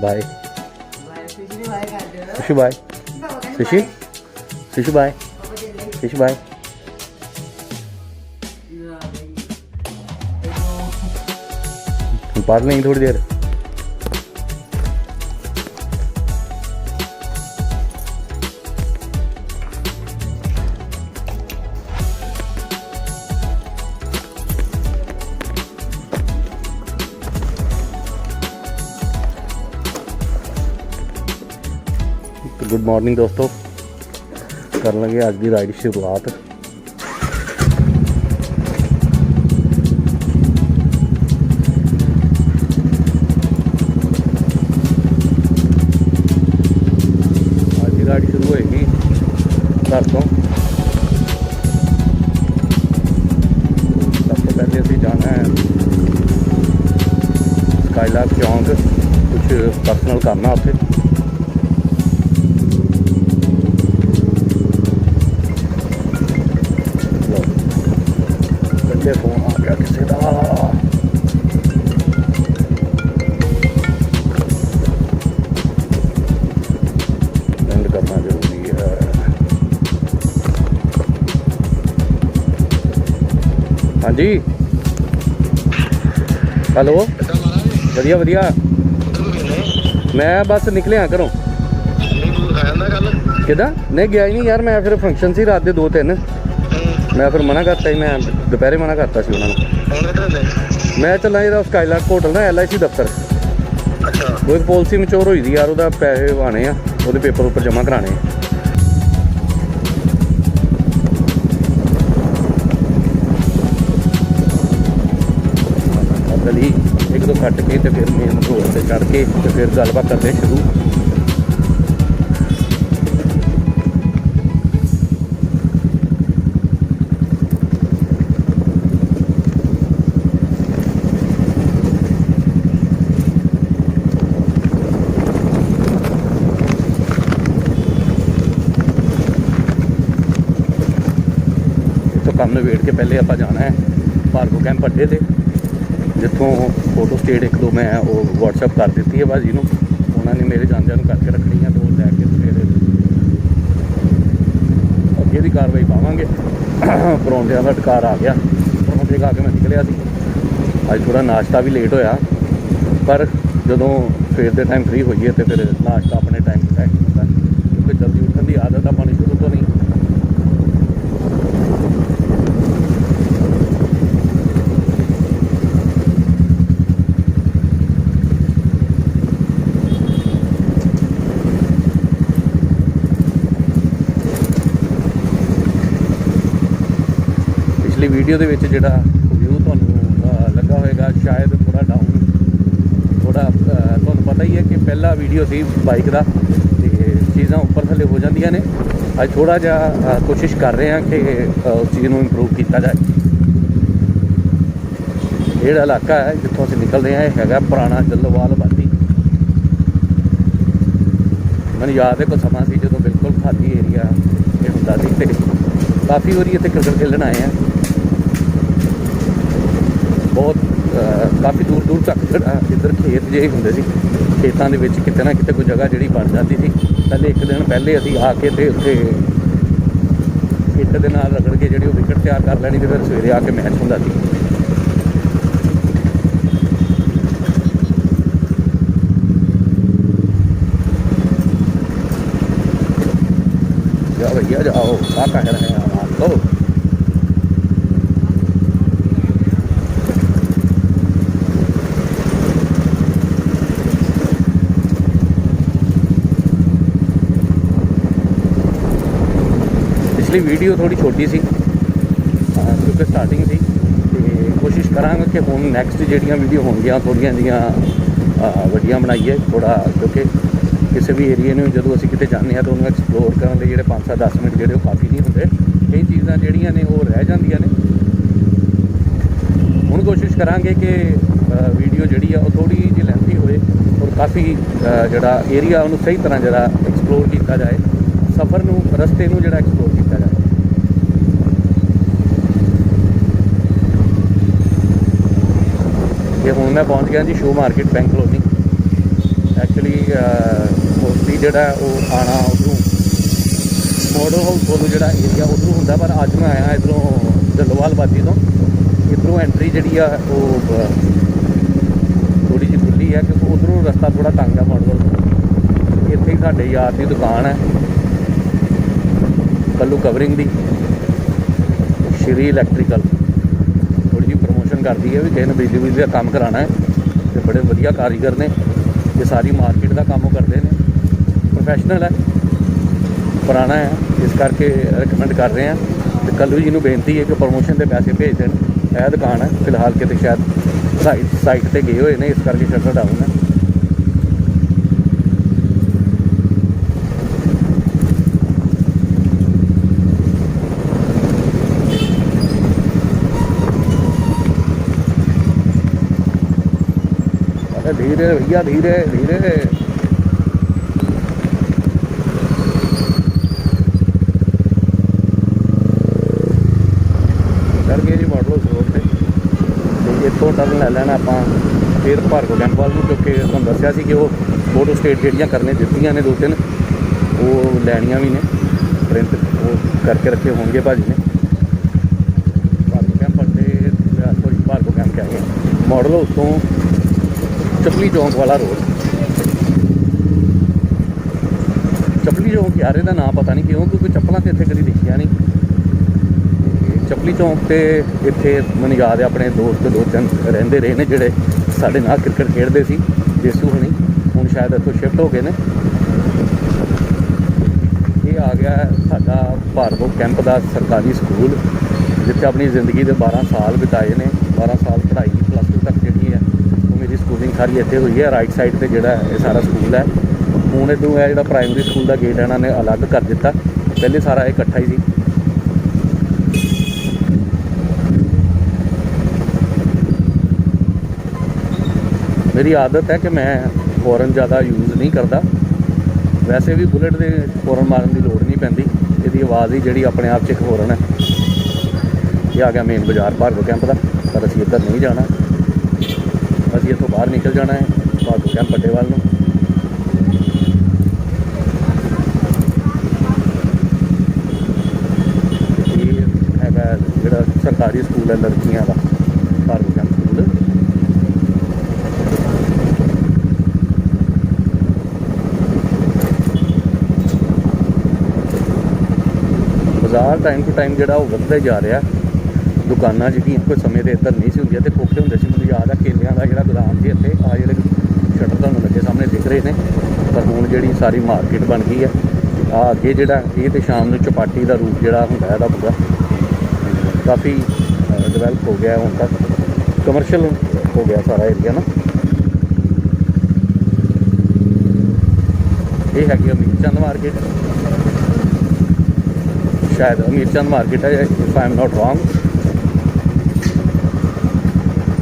Bye ਪਿਛਲੀ ਵਾਰ ਕਰ ਦਿਓ ਖੁਸ਼ੀ ਬਾਏ ਬਾਬਾ ਕਹਿੰਦਾ ਖੁਸ਼ੀ ਖੁਸ਼ੀ ਬਾਏ ਮਾਰਨਿੰਗ ਦੋਸਤੋ। ਕਰਨ ਲੱਗੇ ਅੱਜ ਦੀ ਰਾਈਡ ਸ਼ੁਰੂਆਤ। ਅੱਜ ਦੀ ਰਾਈਡ ਸ਼ੁਰੂ ਹੋਏਗੀ। ਘਰ ਤੋਂ ਸਭ ਤੋਂ ਪਹਿਲੇ ਅਸੀਂ ਜਾਣਾ ਸਕਾਈਲਾਕ ਚੌਂਕ। ਕੁਝ ਪਰਸਨਲ ਕਰਨਾ ਉੱਥੇ। ਹਾਂਜੀ। ਹੈਲੋ। ਵਧੀਆ ਵਧੀਆ। ਮੈਂ ਬਸ ਨਿਕਲਿਆ ਘਰੋਂ। ਕਿਦਾਂ? ਨਹੀਂ ਗਿਆ ਹੀ ਨਹੀਂ ਯਾਰ ਮੈਂ ਫਿਰ ਫੰਕਸ਼ਨ ਸੀ ਰਾਤ ਦੇ 2 3 ਮੈਂ ਫਿਰ ਮਨਾ ਕਰਤਾ ਸੀ ਮੈਂ ਦੁਪਹਿਰੇ ਮਨਾ ਕਰਤਾ ਸੀ ਉਹਨਾਂ ਨੂੰ। ਮੈਂ ਚੱਲਾਂ ਇਹਦਾ ਸਕਾਈਲਾਕ ਹੋਟਲ ਨਾ ਐਲਆਈਸੀ ਦਫ਼ਤਰ। ਉਹ ਇੱਕ ਪਾਲਿਸੀ ਮਚੋਰ ਹੋਈ ਦੀ ਯਾਰ ਉਹਦਾ ਪੈਸੇ ਆਣੇ ਆ ਉਹਦੇ ਪੇਪਰ ਉੱਪਰ ਜਮ੍ਹਾਂ ਕਰਾਣੇ ਆ। ਗਲੀ ਇੱਕ ਦੋ ਕੱਟ ਕੇ ਤੇ ਫਿਰ ਮੇਨ ਰੋਡ ਤੇ ਚੜ ਕੇ ਤੇ ਫਿਰ ਗੱਲਬਾਤ ਕਰਦੇ ਆ ਸ਼ੁਰੂ। ਇੱਥੋਂ ਕੰਮ ਨਿਬੇੜ ਕੇ ਪਹਿਲੇ ਆਪਾਂ ਜਾਣਾ ਹੈ ਭਾਰਗੋ ਕੈਂਪ ਅੱਡੇ ਤੇ। ਜਿੱਥੋਂ ਫੋਟੋ ਸਟੇਟ ਇੱਕ ਦੋ ਮੈਂ ਉਹ WhatsApp ਕਰ ਦਿੱਤੀ ਹੈ ਬਾਜੀ ਨੂੰ। ਉਹਨਾਂ ਨੇ ਮੇਰੇ ਜਾਂਦਿਆਂ ਨੂੰ ਕਰਕੇ ਰੱਖਣੀ ਹੈ ਤੇ ਉਹ ਲੈ ਕੇ ਫਿਰ ਅੱਗੇ ਦੀ ਕਾਰਵਾਈ ਪਾਵਾਂਗੇ। ਪਰੌਂਠਿਆਂ ਦਾ ਟਕਾਰ ਆ ਗਿਆ। ਪਰੌਂਠੇ ਖਾ ਕੇ ਮੈਂ ਨਿਕਲਿਆ ਸੀ। ਅੱਜ ਥੋੜਾ ਨਾਸ਼ਤਾ ਵੀ ਲੇਟ ਹੋਇਆ। ਪਰ ਜਦੋਂ ਸਵੇਰ ਦੇ ਟਾਈਮ ਫ੍ਰੀ ਹੋਈਏ ਤੇ ਫਿਰ ਨਾਸ਼ਤਾ ਆਪਣੇ ਟਾਈਮ ਤੇ ਟਾਈਮ ਹੁੰਦਾ ਕਿਉਂਕਿ ਜਲਦੀ ਉੱਠਣ ਦੀ ਆਦਤ ਆਪਾਂ ਨੂੰ ਸ਼ੁਰੂ ਤੋਂ ਨਹੀਂ ਪਿਛਲੀ ਵੀਡੀਓ ਦੇ ਵਿੱਚ ਜਿਹੜਾ ਵਿਊ ਤੁਹਾਨੂੰ ਲੱਗਾ ਹੋਵੇਗਾ, ਸ਼ਾਇਦ ਥੋੜਾ ਡਾਊਨ ਥੋੜਾ ਤੁਹਾਨੂੰ ਪਤਾ ਹੀ ਹੈ ਕਿ ਪਹਿਲਾ ਵੀਡੀਓ ਸੀ ਬਾਈਕ ਦਾ ਤੇ ਚੀਜ਼ਾਂ ਉੱਪਰ ਥੱਲੇ ਹੋ ਜਾਂਦੀਆਂ ਨੇ। ਅੱਜ ਥੋੜਾ ਜਿਹਾ ਕੋਸ਼ਿਸ਼ ਕਰ ਰਹੇ ਹਾਂ ਕਿ ਉਸ ਚੀਜ਼ ਨੂੰ ਇੰਪਰੂਵ ਕੀਤਾ ਜਾਏ। ਜਿਹੜਾ ਇਲਾਕਾ ਹੈ, ਜਿੱਥੋਂ ਅਸੀਂ ਨਿਕਲ ਰਹੇ ਹਾਂ, ਇਹ ਹੈਗਾ ਪੁਰਾਣਾ ਜੱਲੋਵਾਲ ਆਬਾਦੀ ਮੈਨੂੰ ਯਾਦ ਹੈ ਕੋਈ ਸਮਾਂ ਸੀ ਜਦੋਂ ਬਿਲਕੁਲ ਖਾਲੀ ਏਰੀਆ ਇਹ ਹੁੰਦਾ ਸੀ ਤੇ ਕਾਫੀ ਵਾਰੀ ਇੱਥੇ ਕ੍ਰਿਕਟ ਖੇਲਣ ਆਏ ਆ ਬਹੁਤ ਕਾਫੀ ਦੂਰ ਦੂਰ ਤੱਕ ਜਿਹੜਾ ਇੱਧਰ ਖੇਤ ਜੇ ਹੁੰਦੇ ਸੀ। ਖੇਤਾਂ ਦੇ ਵਿੱਚ ਕਿਤੇ ਨਾ ਕਿਤੇ ਕੋਈ ਜਗ੍ਹਾ ਜਿਹੜੀ ਬਣ ਜਾਂਦੀ ਸੀ। ਪਹਿਲੇ ਇੱਕ ਦਿਨ ਪਹਿਲੇ ਅਸੀਂ ਆ ਕੇ ਤੇ ਉੱਥੇ ਖੇਤ ਦੇ ਨਾਲ ਰਗੜ ਕੇ ਜਿਹੜੀ ਉਹ ਵਿਕਟ ਤਿਆਰ ਕਰ ਲੈਣੀ ਤੇ ਫਿਰ ਸਵੇਰੇ ਆ ਕੇ ਮੈਚ ਹੁੰਦਾ ਸੀ। ਜਾ ਭਈਆ ਜਾਓ ਆ ਕਹਿ ਰਹੇ ਹਾਂ ਆਪ ਇਸ ਲਈ ਵੀਡੀਓ ਥੋੜੀ ਛੋਟੀ ਸੀ। ਕਿਉਂਕਿ ਸਟਾਰਟਿੰਗ ਸੀ। ਤੇ ਕੋਸ਼ਿਸ਼ ਕਰਾਂਗਾ ਕਿ ਹੁਣ ਨੈਕਸਟ ਜਿਹੜੀਆਂ ਵੀਡੀਓ ਹੋਣਗੀਆਂ ਥੋੜੀਆਂ ਜੀਆਂ ਵੱਡੀਆਂ ਬਣਾਈਏ ਥੋੜਾ ਕਿਉਂਕਿ ਕਿਸੇ ਵੀ ਏਰੀਆ ਨੂੰ ਜਦੋਂ ਅਸੀਂ ਕਿਤੇ ਜਾਂਦੇ ਹਾਂ ਤਾਂ ਉਹਨੂੰ ਐਕਸਪਲੋਰ ਕਰਨ ਲਈ ਜਿਹੜੇ 5-10 ਮਿੰਟ ਜਿਹੜੇ ਉਹ ਕਾਫੀ ਨਹੀਂ ਹੁੰਦੇ। ਕਈ ਚੀਜ਼ਾਂ ਜਿਹੜੀਆਂ ਨੇ ਉਹ ਰਹਿ ਜਾਂਦੀਆਂ ਨੇ। ਹੁਣ ਕੋਸ਼ਿਸ਼ ਕਰਾਂਗੇ ਕਿ ਵੀਡੀਓ ਜਿਹੜੀ ਆ ਉਹ ਥੋੜੀ ਜਿਹੀ ਲੈਂਥੀ ਹੋਵੇ ਔਰ ਕਾਫੀ ਜਿਹੜਾ ਏਰੀਆ ਉਹਨੂੰ ਸਹੀ ਤਰ੍ਹਾਂ ਜਿਹੜਾ ਐਕਸਪਲੋਰ ਕੀਤਾ ਜਾਏ। ਸਫ਼ਰ ਨੂੰ, ਰਸਤੇ ਨੂੰ ਜਿਹੜਾ ਐਕਸਪਲੋਰ ਕੀਤਾ ਜਾਏ ਇਹ ਹੁਣ ਮੈਂ ਪਹੁੰਚ ਗਿਆ ਜੀ show market bank colony actually mostly ਜਿਹੜਾ ਉਹ ਆਣਾ ਉਧਰੋਂ ਮੋਡਲ ਹਾਊਸ ਕੋਲੋਂ ਜਿਹੜਾ ਏਰੀਆ ਉਧਰੋਂ ਹੁੰਦਾ, ਪਰ ਅੱਜ ਮੈਂ ਆਇਆ ਇਧਰੋਂ ਜੱਲੋਵਾਲ ਬਾਦੀ ਤੋਂ। ਇਧਰੋਂ ਐਂਟਰੀ ਜਿਹੜੀ ਆ, ਉਹ ਥੋੜੀ ਜਿਹੀ ਖੁੱਲੀ ਹੈ ਕਿਉਂਕਿ ਉਧਰੋਂ ਰਸਤਾ ਥੋੜਾ ਤੰਗ ਆ ਮੋਡਲ। ਤੋਂ ਇੱਥੇ ਹੀ ਸਾਡੇ ਯਾਰ ਦੀ ਦੁਕਾਨ ਹੈ ਕੱਲੂ ਕਵਰਿੰਗ ਦੀ। ਸ਼੍ਰੀ ਇਲੈਕਟ੍ਰੀਕਲ ਥੋੜੀ ਜਿਹੀ ਪ੍ਰੋਮੋਸ਼ਨ ਕਰਦੀ ਹੈ ਵੀ ਕਿਸੇ ਨੇ ਬਿਜਲੀ ਬਿਜਲੀ ਦਾ ਕੰਮ ਕਰਾਉਣਾ ਹੈ। ਤੇ ਬੜੇ ਵਧੀਆ ਕਾਰੀਗਰ ਨੇ। ਇਹ ਸਾਰੀ ਮਾਰਕੀਟ ਦਾ ਕੰਮ ਉਹ ਕਰਦੇ ਨੇ। ਪ੍ਰੋਫੈਸ਼ਨਲ ਹੈ। ਪੁਰਾਣਾ ਹੈ। ਇਸ ਕਰਕੇ ਰეკਮੈਂਡ ਕਰ ਰਹੇ ਹਾਂ। ਤੇ ਕੱਲੂ ਜੀ ਨੂੰ ਬੇਨਤੀ ਹੈ ਕਿ ਪ੍ਰੋਮੋਸ਼ਨ ਦੇ ਪੈਸੇ ਭੇਜ ਦੇਣ। ਇਹ ਦੁਕਾਨ ਹੈ। ਫਿਲਹਾਲ ਕਿਤੇ ਸ਼ਾਇਦ ਸਾਈਟ ਸਾਈਟ ਤੇ ਗਏ ਹੋਏ ਨੇ। ਇਸ ਕਰਕੇ ਸ਼ਟਰ ਡਾਊਨ ਹੈ। धीरे भैया धीरे धीरे ਸਰ ਗਏ ਜੀ ਮਾਡਲ ਰੋਡ ਤੇ ਤੇ ਇੱਥੋਂ ਟਰਨ ਲੈ ਲੈਣਾ ਆਪਾਂ ਫਿਰ ਭਾਰਗੋ ਕੈਂਪ ਵੱਲ ਨੂੰ ਕਿਉਂਕਿ ਤੁਹਾਨੂੰ ਦੱਸਿਆ ਸੀ ਕਿ ਉਹ ਫੋਟੋ ਸਟੇਟ ਜਿਹੜੀਆਂ ਕਰਨੇ ਦਿੱਤੀਆਂ ਨੇ ਦੋ ਤਿੰਨ ਉਹ ਲੈਣੀਆਂ ਵੀ ਨੇ ਪ੍ਰਿੰਟ ਉਹ ਕਰਕੇ ਰੱਖੇ ਹੋਣਗੇ ਭਾਜੀ ਨੇ ਭਾਰਗੋ ਕੈਂਪ ਅੱਡੇ ਸੋਰੀ ਭਾਰਗੋ ਕੈਂਪ ਕਹਿ ਗਏ ਮਾਡਲ ਹਾਊਸ ਤੋਂ ਚਪਲੀ ਚੌਂਕ ਵਾਲਾ ਰੋਡ। ਚਪਲੀ ਚੌਂਕ ਯਾਰ ਇਹਦਾ ਨਾਮ ਪਤਾ ਨਹੀਂ ਕਿਉਂ, ਕਿਉਂਕਿ ਚੱਪਲਾਂ ਤੇ ਇੱਥੇ ਕਦੀ ਦਿਖੀਆਂ ਨਹੀਂ। ਤੇ ਚਪਲੀ ਚੌਂਕ ਤੇ ਇੱਥੇ ਮੈਨੂੰ ਯਾਦ ਹੈ ਆਪਣੇ ਦੋਸਤ ਦੋ ਤਿੰਨ ਰਹਿੰਦੇ ਰਹੇ ਨੇ ਜਿਹੜੇ ਸਾਡੇ ਨਾਲ ਕ੍ਰਿਕਟ ਖੇਡਦੇ ਸੀ, ਜੇਸੂ ਹੁਣੀ। ਹੁਣ ਸ਼ਾਇਦ ਇੱਥੋਂ ਸ਼ਿਫਟ ਹੋ ਗਏ ਨੇ। ਇਹ ਆ ਗਿਆ ਸਾਡਾ ਭਾਰਗੋ ਕੈਂਪ ਦਾ ਸਰਕਾਰੀ ਸਕੂਲ, ਜਿੱਥੇ ਆਪਣੀ ਜ਼ਿੰਦਗੀ ਦੇ 12 ਸਾਲ ਬਿਤਾਏ ਨੇ 12 ਸਾਲ ਪੜ੍ਹਾਈ ਪਲੱਸ 2 ਤੱਕ ਜਿਹੜੀ ਹੈ ਉਹ ਮੇਰੀ ਸਕੂਲਿੰਗ ਸਾਰੀ ਇੱਥੇ ਹੋਈ ਹੈ ਰਾਈਟ ਸਾਈਡ ਤੇ ਜਿਹੜਾ ਇਹ ਸਾਰਾ ਸਕੂਲ ਹੈ। ਹੁਣ ਇਹਨੂੰ ਇਹ ਜਿਹੜਾ ਪ੍ਰਾਇਮਰੀ ਸਕੂਲ ਦਾ ਗੇਟ ਇਹਨਾਂ ਨੇ ਅਲੱਗ ਕਰ ਦਿੱਤਾ। ਪਹਿਲੇ ਸਾਰਾ ਇਹ ਇਕੱਠਾ ਹੀ ਸੀ। ਮੇਰੀ ਆਦਤ ਹੈ ਕਿ ਮੈਂ ਫੋਰਨ ਜ਼ਿਆਦਾ ਯੂਜ਼ ਨਹੀਂ ਕਰਦਾ। ਵੈਸੇ ਵੀ ਬੁਲਟ ਦੇ ਫੋਰਨ ਮਾਰਨ ਦੀ ਲੋੜ ਨਹੀਂ ਪੈਂਦੀ। ਇਹਦੀ ਆਵਾਜ਼ ਹੀ ਜਿਹੜੀ ਆਪਣੇ ਆਪ 'ਚ ਇੱਕ ਫੋਰਨ ਹੈ। ਇਹ ਆ ਗਿਆ ਮੇਨ ਬਾਜ਼ਾਰ ਭਾਰਗੋ ਕੈਂਪ ਦਾ। ਪਰ ਅਸੀਂ ਇੱਧਰ ਨਹੀਂ ਜਾਣਾ। ਅਸੀਂ ਇੱਥੋਂ ਬਾਹਰ ਨਿਕਲ ਜਾਣਾ ਹੈ ਭਾਰਗੋ ਕੈਂਪ ਅੱਡੇ ਵੱਲ ਨੂੰ। ਇਹ ਹੈਗਾ ਜਿਹੜਾ ਸਰਕਾਰੀ ਸਕੂਲ ਹੈ, ਲੜਕੀਆਂ ਦਾ ਭਾਰਗੋ ਕੈਂਪ ਸਕੂਲ। ਬਾਜ਼ਾਰ ਟਾਈਮ ਟੂ ਟਾਈਮ ਜਿਹੜਾ ਉਹ ਵੱਧਦਾ ਹੀ ਜਾ ਰਿਹਾ। ਦੁਕਾਨਾਂ ਜਿਹੜੀਆਂ ਕੋਈ ਸਮੇਂ ਦੇ ਇੱਧਰ ਨਹੀਂ ਸੀ ਹੁੰਦੀਆਂ ਤੇ ਖੋਖੇ ਹੁੰਦੇ ਸੀ, ਮੈਨੂੰ ਯਾਦ ਆ, ਕੇਲਿਆਂ ਦਾ ਜਿਹੜਾ ਗੋਦਾਮ ਸੀ ਇੱਥੇ, ਆ ਜਿਹੜੇ ਸ਼ਟਰ ਤੁਹਾਨੂੰ ਲੱਗੇ ਸਾਹਮਣੇ ਦਿਖ ਰਹੇ ਨੇ, ਪਰ ਹੁਣ ਜਿਹੜੀ ਸਾਰੀ ਮਾਰਕੀਟ ਬਣ ਗਈ ਹੈ ਆ ਅੱਗੇ ਜਿਹੜਾ ਇਹ ਤੇ ਸ਼ਾਮ ਨੂੰ ਚਪਾਟੀ ਦਾ ਰੂਪ ਜਿਹੜਾ ਹੁੰਦਾ ਇਹਦਾ ਪੂਰਾ ਕਾਫੀ ਡਿਵੈਲਪ ਹੋ ਗਿਆ ਹੁਣ ਤੱਕ। ਕਮਰਸ਼ੀਅਲ ਹੋ ਗਿਆ ਸਾਰਾ ਏਰੀਆ ਨਾ। ਇਹ ਹੈਗੀ ਅਮੀਰ ਚੰਦ ਮਾਰਕੀਟ ਸ਼ਾਇਦ ਅਮੀਰ ਚੰਦ ਮਾਰਕੀਟ ਹੈ if I am not wrong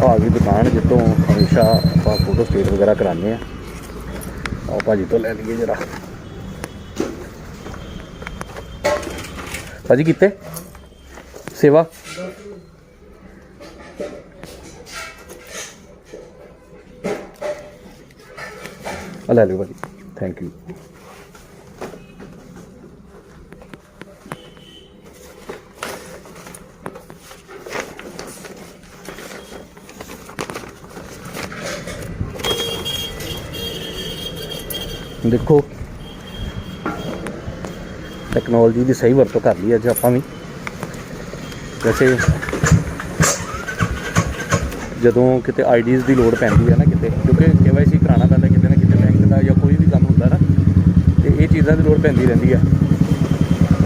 ਆ ਗਈ ਦੁਕਾਨ ਜਿੱਥੋਂ ਹਮੇਸ਼ਾ ਆਪਾਂ ਫੋਟੋ ਸਟੇਟ ਵਗੈਰਾ ਕਰਾਉਂਦੇ ਆ ਆਓ ਭਾਜੀ ਤੋਂ ਲੈ ਲਈਏ ਜਰਾ। ਭਾਜੀ ਕਿੱਥੇ ਸੇਵਾ? ਲੈ ਲਿਓ ਭਾਜੀ। ਥੈਂਕ ਯੂ ਦੇਖੋ ਟੈਕਨੋਲੋਜੀ ਦੀ ਸਹੀ ਵਰਤੋਂ ਕਰ ਲਈ ਅੱਜ ਆਪਾਂ ਵੀ। ਵੈਸੇ ਜਦੋਂ ਕਿਤੇ ਆਈਡੀਜ਼ ਦੀ ਲੋੜ ਪੈਂਦੀ ਹੈ ਨਾ ਕਿਤੇ, ਕਿਉਂਕਿ KYC ਕਰਾਉਣਾ ਪੈਂਦਾ ਕਿਤੇ ਨਾ ਕਿਤੇ ਬੈਂਕ ਦਾ ਜਾਂ ਕੋਈ ਵੀ ਕੰਮ ਹੁੰਦਾ ਨਾ, ਤੇ ਇਹ ਚੀਜ਼ਾਂ ਦੀ ਲੋੜ ਪੈਂਦੀ ਰਹਿੰਦੀ ਹੈ।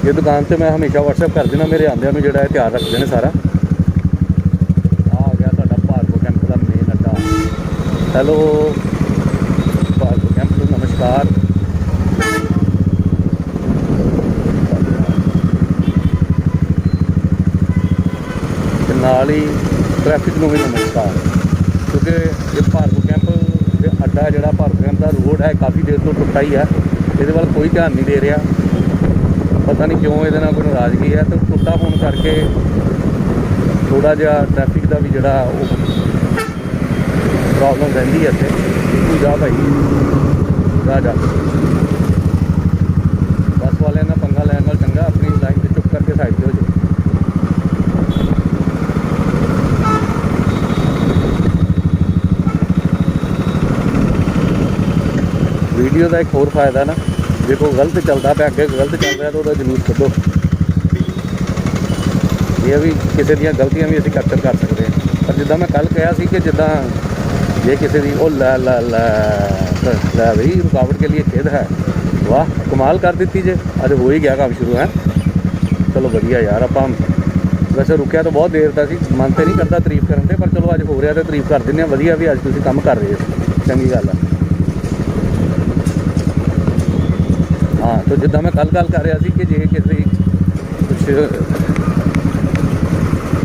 ਇਹ ਦੁਕਾਨ ਤੇ ਮੈਂ ਹਮੇਸ਼ਾ WhatsApp ਕਰ ਦੇਣਾ ਮੇਰੇ ਆਂਦਿਆਂ ਨੂੰ ਜਿਹੜਾ ਇਹ ਤਿਆਰ ਰੱਖਦੇ ਨੇ ਸਾਰਾ। ਆ ਆ ਗਿਆ ਸਾਡਾ ਭਾਰਗੋ ਕੈਂਪ ਦਾ ਮੇਨ ਅੱਡਾ। ਹੈਲੋ ਕੈਂਪ ਤੇ ਨਾਲ ਹੀ ਟ੍ਰੈਫਿਕ ਨੂੰ ਵੀ ਨਮਸਕਾਰ ਕਿਉਂਕਿ ਇਹ ਭਾਰਤ ਕੈਂਪ ਦੇ ਅੱਡਾ ਜਿਹੜਾ ਭਾਰਤ ਕੈਂਪ ਦਾ ਰੋਡ ਹੈ, ਕਾਫੀ ਦੇਰ ਤੋਂ ਟੁੱਟਾ ਹੀ ਹੈ ਇਹਦੇ ਵੱਲ ਕੋਈ ਧਿਆਨ ਨਹੀਂ ਦੇ ਰਿਹਾ। ਪਤਾ ਨਹੀਂ ਕਿਉਂ ਇਹਦੇ ਨਾਲ ਕੋਈ ਨਾਰਾਜ਼ਗੀ ਹੈ। ਤੇ ਟੁੱਟਾ ਹੋਣ ਕਰਕੇ ਥੋੜਾ ਜਿਹਾ ਟ੍ਰੈਫਿਕ ਦਾ ਵੀ ਜਿਹੜਾ ਉਹ ਪ੍ਰੋਬਲਮ ਰਹਿੰਦੀ ਹੈ ਇੱਥੇ। ਤੂੰ ਜਾ ਭਾਈ। ਜਾ। ਬੱਸ ਵਾਲਿਆਂ ਦਾ ਪੰਗਾ ਲੈਣ ਨਾਲ ਚੰਗਾ, ਆਪਣੀ ਲਾਈਨ ਤੇ ਚੁੱਪ ਕਰਕੇ ਸਾਈਡ ਤੇ ਹੋ ਜਾਓ। ਵੀਡੀਓ ਦਾ ਇੱਕ ਹੋਰ ਫਾਇਦਾ ਨਾ, ਜੇ ਕੋਈ ਗਲਤ ਚੱਲਦਾ ਪਿਆ, ਅੱਗੇ ਗਲਤ ਚੱਲ ਰਿਹਾ, ਤਾਂ ਉਹਦਾ ਜਲੂਸ ਕੱਢੋ। ਇਹ ਵੀ ਕਿਸੇ ਦੀਆਂ ਗਲਤੀਆਂ ਵੀ ਅਸੀਂ ਕੈਪਚਰ ਕਰ ਸਕਦੇ ਹਾਂ। ਪਰ ਜਿੱਦਾਂ ਮੈਂ ਕੱਲ ਕਿਹਾ ਸੀ ਕਿ ਜਿੱਦਾਂ ਜੇ ਕਿਸੇ ਦੀ ਉਹ ਲੈ ਲੈ ਲੈ ਲੈ ਬਈ, ਰੁਕਾਵਟ ਕੇ ਲਈ ਖੇਦ ਹੈ। ਵਾਹ, ਕਮਾਲ ਕਰ ਦਿੱਤੀ ਜੇ। ਅੱਜ ਹੋ ਹੀ ਗਿਆ ਕੰਮ ਸ਼ੁਰੂ, ਹੈ। ਚਲੋ ਵਧੀਆ ਯਾਰ, ਆਪਾਂ ਵੈਸੇ ਰੁਕਿਆ ਤਾਂ ਬਹੁਤ ਦੇਰ ਦਾ ਸੀ। ਮਨ ਤੇ ਨਹੀਂ ਕਰਦਾ ਤਾਰੀਫ ਕਰਨ ਤੇ, ਪਰ ਚਲੋ ਅੱਜ ਹੋ ਰਿਹਾ ਤਾਂ ਤਾਰੀਫ ਕਰ ਦਿੰਦੇ ਆ ਵਧੀਆ ਵੀ ਅੱਜ ਤੁਸੀਂ ਕੰਮ ਕਰ ਰਹੇ ਹੋ। ਚੰਗੀ ਗੱਲ ਆ। ਹਾਂ, ਤਾਂ ਜਿੱਦਾਂ ਮੈਂ ਕੱਲ ਗੱਲ ਕਰ ਰਿਹਾ ਸੀ ਕਿ ਜੇ ਕਿਸੇ ਕੁਛ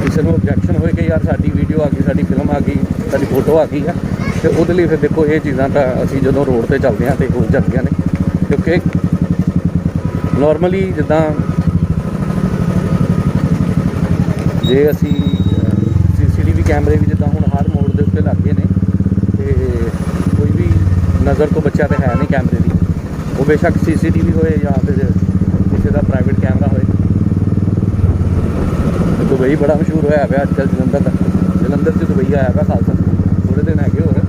ਕਿਸੇ ਨੂੰ objection ਹੋਏ ਕਿ ਯਾਰ ਸਾਡੀ ਵੀਡੀਓ ਆ ਗਈ, ਸਾਡੀ ਫਿਲਮ ਆ ਗਈ, ਸਾਡੀ ਫੋਟੋ ਆ ਗਈ ਆ ਤੇ ਉਹਦੇ ਲਈ ਫਿਰ ਦੇਖੋ ਇਹ ਚੀਜ਼ਾਂ ਤਾਂ ਅਸੀਂ ਜਦੋਂ ਰੋਡ ਤੇ ਚੱਲਦੇ ਹਾਂ ਤੇ ਹੋ ਜਾਂਦੀਆਂ ਨੇ, ਕਿਉਂਕਿ ਨਾਰਮਲੀ ਜਿੱਦਾਂ ਜੇ ਅਸੀਂ ਸੀਸੀਟੀਵੀ ਕੈਮਰੇ ਵੀ ਜਿੱਦਾਂ ਹੁਣ ਹਰ ਮੋੜ ਦੇ ਉੱਤੇ ਲੱਗੇ ਨੇ, ਤੇ ਕੋਈ ਵੀ ਨਜ਼ਰ ਤੋਂ ਬਚਿਆ ਤੇ ਹੈ ਨਹੀਂ ਕੈਮਰੇ ਦੀ। ਉਹ ਬੇਸ਼ੱਕ ਸੀਸੀਟੀਵੀ ਹੋਏ ਜਾਂ ਫਿਰ ਕਿਸੇ ਦਾ ਪ੍ਰਾਈਵੇਟ ਕੈਮਰਾ ਹੋਏ। ਦੁਬਈ ਬੜਾ ਮਸ਼ਹੂਰ ਹੋਇਆ ਪਿਆ ਅੱਜ ਕੱਲ੍ਹ ਜਲੰਧਰ ਦਾ। ਜਲੰਧਰ 'ਚ ਦੁਬਈ ਆਇਆ ਪਿਆ ਖਾਲਸਾ। ਥੋੜੇ ਦਿਨ ਹੈਗੇ ਹੋਰ।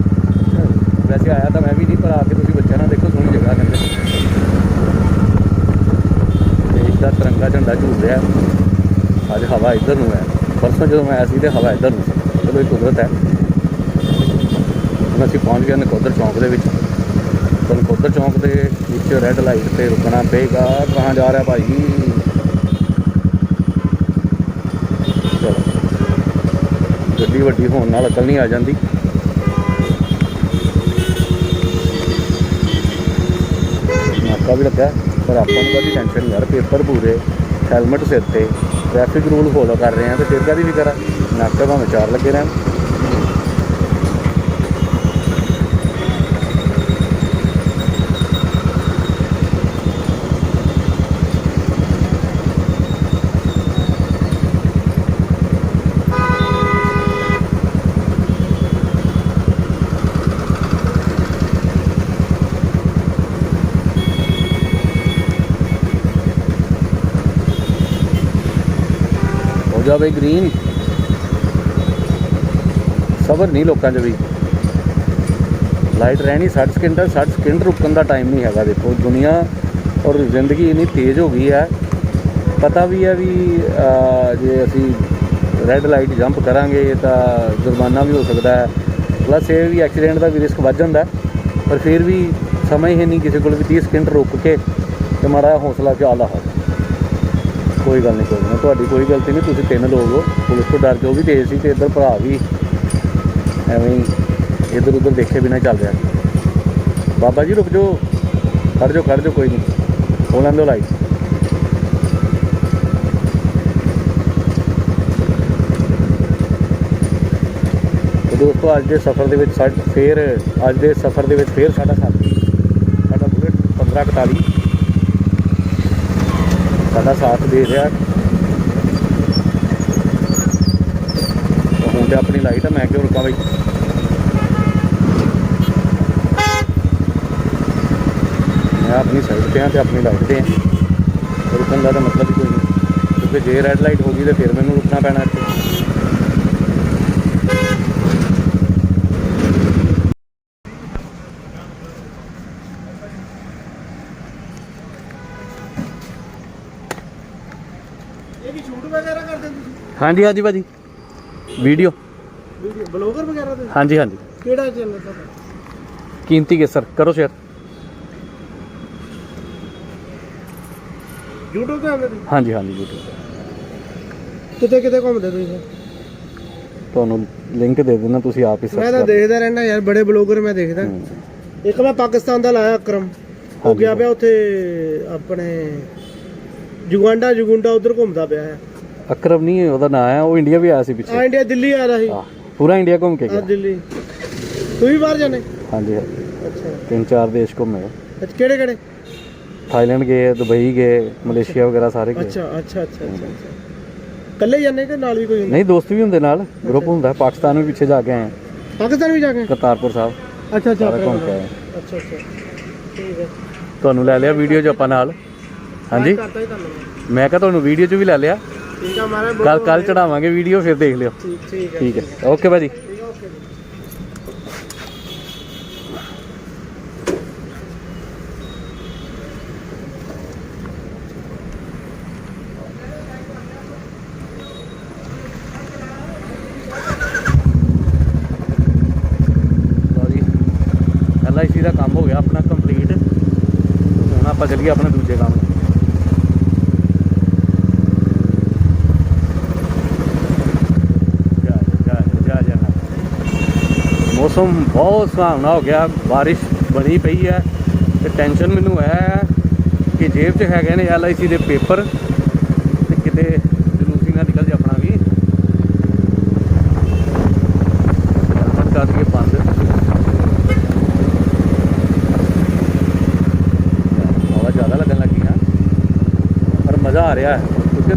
ਵੈਸੇ ਆਇਆ ਤਾਂ ਮੈਂ ਵੀ ਨਹੀਂ, ਪਰ ਆ ਕੇ ਤੁਸੀਂ ਬੱਚਿਆਂ ਨਾਲ ਦੇਖੋ, ਸੋਹਣੀ ਜਗ੍ਹਾ ਕਹਿੰਦੇ। ਦੇਸ਼ ਦਾ ਤਿਰੰਗਾ ਝੰਡਾ ਝੂਲ ਰਿਹਾ ਅੱਜ ਹਵਾ ਇੱਧਰ ਨੂੰ ਹੈ। ਪਰਸੋਂ ਜਦੋਂ ਮੈਂ ਆਇਆ ਸੀ ਤੇ ਹਵਾ ਇੱਧਰ ਨੂੰ ਸੀ। ਚਲੋ, ਇਹ ਕੁਦਰਤ ਹੈ। ਹੁਣ ਅਸੀਂ ਪਹੁੰਚ ਗਏ ਨਕੋਦਰ ਚੌਂਕ ਦੇ ਵਿੱਚ। ਤਾਂ ਨਕੋਦਰ ਚੌਂਕ ਦੇ ਵਿੱਚ ਰੈੱਡ ਲਾਈਟ ਤੇ ਰੁਕਣਾ ਪਏਗਾ। ਕਹਾਂ ਜਾ ਰਿਹਾ ਭਾਈ? ਚਲੋ। ਗੱਡੀ ਵੱਡੀ ਹੋਣ ਨਾਲ ਅਕਲ ਨਹੀਂ ਆ ਜਾਂਦੀ। ਨਾਕਾ ਵੀ ਲੱਗਾ, ਪਰ ਆਪਾਂ ਨੂੰ ਕਦੀ ਟੈਨਸ਼ਨ ਯਾਰ, ਪੇਪਰ ਪੂਰੇ ਹੈਲਮਟ ਸਿਰ ਤੇ ਟ੍ਰੈਫਿਕ ਰੂਲ ਫੋਲੋ ਕਰ ਰਹੇ ਆ ਤੇ ਫਿਰ ਕਾਹਦੀ ਫਿਕਰ ਆ? ਨਾਕਾ ਭਾਵੇਂ ਚਾਰ ਲੱਗੇ ਰਹਿਣ। ਹੋ ਜਾਵੇ ਗ੍ਰੀਨ। ਸਬਰ ਨਹੀਂ ਲੋਕਾਂ 'ਚ ਵੀ। ਲਾਈਟ ਰਹਿਣੀ 60 ਸਕਿੰਟ 60 ਸਕਿੰਟ ਰੁਕਣ ਦਾ ਟਾਈਮ ਨਹੀਂ ਹੈਗਾ। ਦੇਖੋ, ਦੁਨੀਆ ਔਰ ਜ਼ਿੰਦਗੀ ਇੰਨੀ ਤੇਜ਼ ਹੋ ਗਈ ਹੈ। ਪਤਾ ਵੀ ਹੈ ਵੀ ਜੇ ਅਸੀਂ ਰੈੱਡ ਲਾਈਟ ਜੰਪ ਕਰਾਂਗੇ ਤਾਂ ਜੁਰਮਾਨਾ ਵੀ ਹੋ ਸਕਦਾ ਹੈ। ਪਲੱਸ ਇਹ ਵੀ ਐਕਸੀਡੈਂਟ ਦਾ ਵੀ ਰਿਸਕ ਵੱਧ ਜਾਂਦਾ ਪਰ ਫਿਰ ਵੀ ਸਮਾਂ ਹੀ ਨਹੀਂ ਕਿਸੇ ਕੋਲ ਵੀ 30 ਸਕਿੰਟ ਰੁਕ ਕੇ ਤੇ ਮਾੜਾ ਹੌਸਲਾ ਹੌਸਲਾ ਚਾਲਾ ਹੋ ਕੋਈ ਗੱਲ ਨਹੀਂ, ਕੋਈ ਨਹੀਂ। ਤੁਹਾਡੀ ਕੋਈ ਗਲਤੀ ਨਹੀਂ, ਤੁਸੀਂ ਤਿੰਨ ਲੋਕ ਹੋ। ਪੁਲਿਸ ਤੋਂ ਡਰ ਕੇ ਉਹ ਵੀ ਤੇਜ਼ ਸੀ ਤੇ ਇੱਧਰ ਭਰਾ ਵੀ ਐਵੇਂ ਇੱਧਰ ਉੱਧਰ ਦੇਖੇ ਬਿਨਾਂ ਚੱਲ ਰਿਹਾ ਬਾਬਾ ਜੀ, ਰੁਕ ਜਾਓ। ਖੜ ਜਾਓ ਖੜ ਜਾਓ, ਕੋਈ ਨਹੀਂ। ਹੋ ਲੈਣ ਦਿਓ ਲਾਈਟ ਦੋਸਤੋ, ਅੱਜ ਦੇ ਸਫ਼ਰ ਦੇ ਵਿੱਚ ਸਾਡ ਫੇਰ, ਅੱਜ ਦੇ ਸਫ਼ਰ ਦੇ ਵਿੱਚ ਫੇਰ ਸਾਡਾ ਸਾਥੀ। ਸਾਡਾ ਬੁਲਟ 1541 ਸਾਡਾ ਸਾਥ ਦੇ ਰਿਹਾ। ਹੁਣ ਤੇ ਆਪਣੀ ਲਾਈਟ ਆ ਮੈਂ ਕਿਉਂ ਰੁਕਾਂ ਬਈ? ਮੈਂ ਆਪਣੀ ਸਾਈਡ ਤੇ ਆ ਤੇ ਆਪਣੀ ਲਾਈਟ ਤੇ ਆ। ਰੁਕਣ ਦਾ ਤਾਂ ਮਤਲਬ ਹੀ ਕੋਈ ਨਹੀਂ। ਕਿਉਂਕਿ ਜੇ ਰੈੱਡ ਲਾਈਟ ਹੋ ਗਈ ਤੇ ਫਿਰ ਮੈਨੂੰ ਰੁਕਣਾ ਪੈਣਾ ਇੱਥੇ ਇਹ ਵੀ ਸ਼ੂਟ ਵਗੈਰਾ ਕਰਦੇ ਤੁਸੀਂ ਹਾਂਜੀ ਹਾਂਜੀ ਭਾਜੀ। ਵੀਡੀਓ। ਵੀਡੀਓ ਬਲੌਗਰ ਵਗੈਰਾ ਦੇ? ਹਾਂਜੀ ਹਾਂਜੀ। ਕਿਹੜਾ ਚੈਨਲ ਤੁਹਾਡਾ? ਕੀਮਤੀ ਕੇ ਸਰ ਕਰੋ ਸ਼ੇਅਰ YouTube ਤੇ ਆਉਂਦੇ ਤੁਸੀਂ? ਹਾਂਜੀ ਹਾਂਜੀ YouTube ਕਿਤੇ ਕਿਤੇ ਘੁੰਮਦੇ ਤੁਸੀਂ? ਤੁਹਾਨੂੰ ਲਿੰਕ ਦੇ ਦੇਣਾ ਤੁਸੀਂ ਆਪ ਹੀ ਮੈਂ ਤਾਂ ਕਰ ਦੇਖਦਾ ਰਹਿਣਾ ਯਾਰ ਬੜੇ ਬਲੌਗਰ ਮੈਂ ਦੇਖਦਾ। ਹੂੰ। ਇੱਕ ਮੈਂ ਪਾਕਿਸਤਾਨ ਦਾ ਲਾਇਆ ਅਕਰਮ। ਹਾਂਜੀ। ਗਿਆ ਪਿਆ ਉੱਥੇ ਆਪਣੇ ਜੁਗਾਂਡਾ ਜੁਗੁੰਡਾ ਉਧਰ ਘੁੰਮਦਾ ਪਿਆ ਹੈ ਅਕਰਮ ਨਹੀਂ ਹੈ ਉਹਦਾ ਨਾਮ ਹੈ ਉਹ ਇੰਡੀਆ ਵੀ ਆਇਆ ਸੀ ਪਿੱਛੇ। ਇੰਡੀਆ ਦਿੱਲੀ ਆ ਰਿਹਾ ਸੀ। ਹਾਂ, ਪੂਰਾ ਇੰਡੀਆ ਘੁੰਮ ਕੇ ਗਿਆ। ਦਿੱਲੀ। ਤੂੰ ਵੀ ਬਾਹਰ ਜਾਣੇ? ਹਾਂਜੀ ਅੱਛਾ। ਤਿੰਨ ਚਾਰ ਦੇਸ਼ ਘੁੰਮੇ ਅੱਛਾ ਕਿਹੜੇ ਕਿਹੜੇ? ਥਾਈਲੈਂਡ ਗਏ ਦੁਬਈ ਗਏ ਮਲੇਸ਼ੀਆ ਵਗੈਰਾ ਸਾਰੇ ਗਏ। ਅੱਛਾ ਅੱਛਾ ਅੱਛਾ ਅੱਛਾ ਅੱਛਾ। ਇਕੱਲੇ ਜਾਂਦੇ ਕਿ ਨਾਲ ਵੀ ਕੋਈ ਹੁੰਦਾ? ਨਹੀਂ ਦੋਸਤ ਵੀ ਹੁੰਦੇ ਨਾਲ ਗਰੁੱਪ ਹੁੰਦਾ ਪਾਕਿਸਤਾਨ ਵੀ ਪਿੱਛੇ ਜਾ ਕੇ ਆਏ। ਪਾਕਿਸਤਾਨ ਵੀ ਜਾ ਕੇ ਕਰਤਾਰਪੁਰ ਸਾਹਿਬ। ਅੱਛਾ ਅੱਛਾ ਸਾਰਾ ਘੁੰਮ ਕੇ ਆਏ। ਅੱਛਾ ਅੱਛਾ। ਠੀਕ ਹੈ। ਤੁਹਾਨੂੰ ਲੈ ਲਿਆ ਵੀਡੀਓ 'ਚ ਆਪਾਂ ਨਾਲ। ਹਾਂਜੀ। ਕਰਤਾ ਹੀ ਤੁਹਾਨੂੰ। ਮੈਂ ਕਿਹਾ ਤੁਹਾਨੂੰ ਵੀਡੀਓ 'ਚ ਵੀ ਲੈ ਲਿਆ। ਠੀਕ ਆ ਮਾਰੇ ਕੱਲ ਕੱਲ ਚੜਾਵਾਂਗੇ ਵੀਡੀਓ ਫਿਰ ਦੇਖ ਲਿਓ ਠੀਕ ਠੀਕ ਹੈ ਠੀਕ ਹੈ ਓਕੇ ਭਾਜੀ ਠੀਕ ਹੈ ਓਕੇ ਜੀ ਸੌਰੀ ਐਲਆਈਸੀ ਦਾ ਕੰਮ ਹੋ ਗਿਆ ਆਪਣਾ ਕੰਪਲੀਟ ਹੁਣ ਆਪਾਂ ਚੱਲੀਏ ਆਪਣੇ ਦੂਜੇ ਕੰਮ ਜਾ ਜਾ ਜਾ ਜਾ ਜਾ ਮੌਸਮ ਬਹੁਤ ਸੁਹਾਵਣਾ ਹੋ ਗਿਆ, ਬਾਰਿਸ਼ ਬਣੀ ਪਈ ਹੈ ਤੇ ਟੈਨਸ਼ਨ ਮੈਨੂੰ ਹੈ ਕਿ ਜੇਬ 'ਚ ਹੈਗੇ ਨੇ ਐਲਆਈਸੀ ਦੇ ਪੇਪਰ ਤੇ ਕਿਤੇ ਜਲੂਸੀ ਨਾ ਨਿਕਲ ਜਾ ਆਪਣਾ ਵੀ। ਕਰਕੇ ਬੰਦ। ਹਵਾ ਜ਼ਿਆਦਾ ਲੱਗਣ ਲੱਗੀ ਆ, ਪਰ ਮਜ਼ਾ ਆ ਰਿਹਾ ਹੈ। ਕਿਉਂਕਿ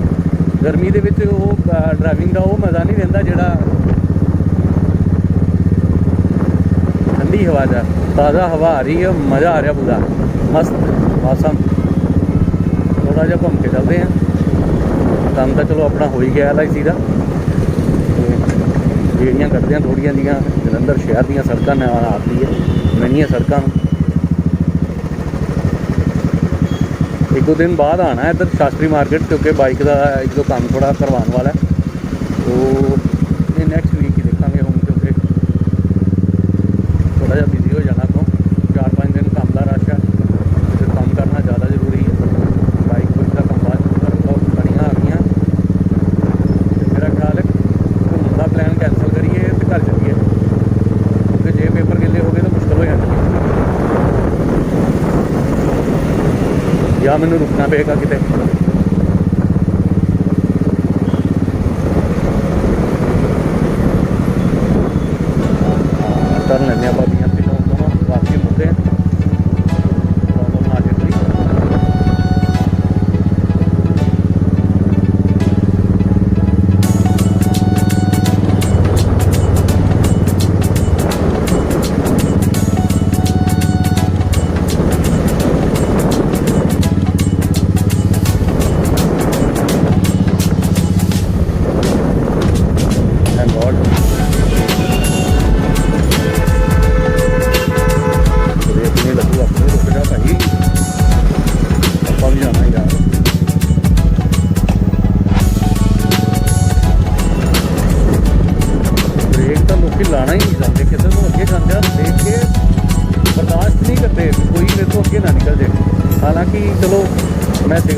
ਗਰਮੀ ਦੇ ਵਿੱਚ ਉਹ ਡਰਾਈਵਿੰਗ ਦਾ ਉਹ ਮਜ਼ਾ ਨਹੀਂ ਰਹਿੰਦਾ ਜਿਹੜਾ ਠੰਡੀ ਹਵਾ ਦਾ ਤਾਜ਼ਾ ਹਵਾ ਆ ਰਹੀ ਹੈ, ਮਜ਼ਾ ਆ ਰਿਹਾ ਪੂਰਾ। ਮਸਤ ਮੌਸਮ। ਥੋੜਾ ਜਿਹਾ ਘੁੰਮ ਕੇ ਚੱਲਦੇ ਆ ਕੰਮ ਤਾਂ ਚਲੋ ਆਪਣਾ ਹੋ ਹੀ ਗਿਆ ਐਲਆਈਸੀ ਦਾ। ਤੇ ਜਿਹੜੀਆਂ ਕਰਦੇ ਆ ਥੋੜੀਆਂ ਜੀਆਂ ਜਲੰਧਰ ਸ਼ਹਿਰ ਦੀਆਂ ਸੜਕਾਂ ਨਾਲ ਆਉਂਦੀ ਹੈ ਮਹਿੰਗੀਆਂ ਸੜਕਾਂ ਨੂੰ। ਇੱਕ ਦੋ ਦਿਨ ਬਾਅਦ ਆਣਾ ਹੈ ਇੱਧਰ ਸ਼ਾਸਤਰੀ ਮਾਰਕੀਟ, ਕਿਉਂਕਿ ਬਾਈਕ ਦਾ ਇੱਕ ਦੋ ਕੰਮ ਥੋੜਾ ਕਰਵਾਉਣ ਵਾਲਾ। ਹੈ ਤੋ ਨੈਕਸਟ ਵੀਕ ਹੀ ਦੇਖਾਂਗੇ ਹੁਣ ਕਿਉਂਕਿ ਥੋੜਾ ਜਿਹਾ ਬਿਜ਼ੀ ਹੋ ਜਾਣਾ ਤੋਂ ਚਾਰ ਪੰਜ ਦਿਨ ਕੰਮ ਦਾ ਰਸ਼ ਹੈ ਤੇ ਕੰਮ ਕਰਨਾ ਜ਼ਿਆਦਾ ਜ਼ਰੂਰੀ ਹੈ ਬਾਈਕ ਬੁੱਕ ਦਾ ਕੰਮ ਬਾਅਦ ਚ ਕਰੋ ਬੜੀਆਂ ਆ ਗਈਆਂ ਤੇ ਮੇਰਾ ਖਿਆਲ ਹੈ ਘੁੰਮਣ ਦਾ ਪਲਾਨ ਕੈਨਸਲ ਕਰੀਏ ਤੇ ਘਰ ਚੱਲੀਏ ਕਿਉਂਕਿ ਜੇ ਪੇਪਰ ਗਿੱਲੇ ਹੋ ਗਏ ਤਾਂ ਮੁਸ਼ਕਲ ਹੋ ਜਾਣੀ ਹੈ ਜਾਂ ਮੈਨੂੰ ਰੁਕਣਾ ਪਏਗਾ ਕਿਤੇ।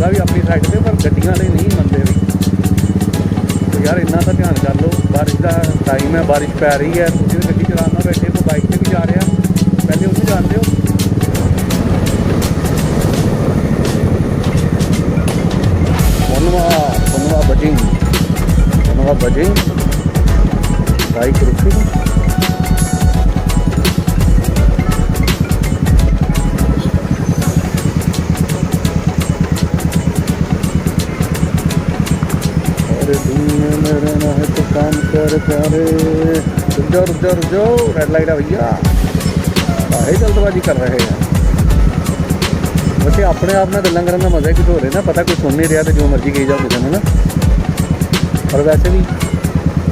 ਮੈਂ ਸੀਗਾ ਵੀ ਆਪਣੀ ਸਾਈਡ ਤੇ, ਪਰ ਗੱਡੀਆਂ ਵਾਲੇ ਨਹੀਂ ਮੰਨਦੇ ਵੀ। ਤੇ ਯਾਰ ਇੰਨਾ ਤਾਂ ਧਿਆਨ ਕਰ ਲਓ, ਬਾਰਿਸ਼ ਦਾ ਟਾਈਮ ਹੈ, ਬਾਰਿਸ਼ ਪੈ ਰਹੀ ਹੈ, ਤੁਸੀਂ ਤਾਂ ਗੱਡੀ ਚਲਾਉਣ ਨਾਲ ਬੈਠੇ ਹੋ ਬਾਈਕ ਤੇ ਵੀ ਜਾ ਰਿਹਾ। ਪਹਿਲੇ ਉਹਨੂੰ ਜਾਣਦੇ ਹੋ। ਉਹਨਵਾ ਉਹਨਵਾ ਬਜਿੰਗ। ਉਹਨਵਾ ਬਜਿੰਗ। ਬਾਈਕ ਰੁਕੀ। रहना है तो काम कर प्यारे रुक जाओ रुक जाओ रुक जाओ रेड लाइट है भैया काहे जल्दबाजी कर रहे हैं ਵੈਸੇ ਆਪਣੇ ਆਪ ਨਾਲ ਗੱਲਾਂ ਕਰਨ ਦਾ ਮਜ਼ਾ ਹੀ ਕੁਝ ਹੋਰ ਹੈ ਨਾ ਪਤਾ ਕੋਈ ਸੁਣ ਨਹੀਂ ਰਿਹਾ ਤੇ ਜੋ ਮਰਜ਼ੀ ਕਹੀ ਜਾਓ ਕਿਸੇ ਨੂੰ ਨਾ ਪਰ ਵੈਸੇ ਵੀ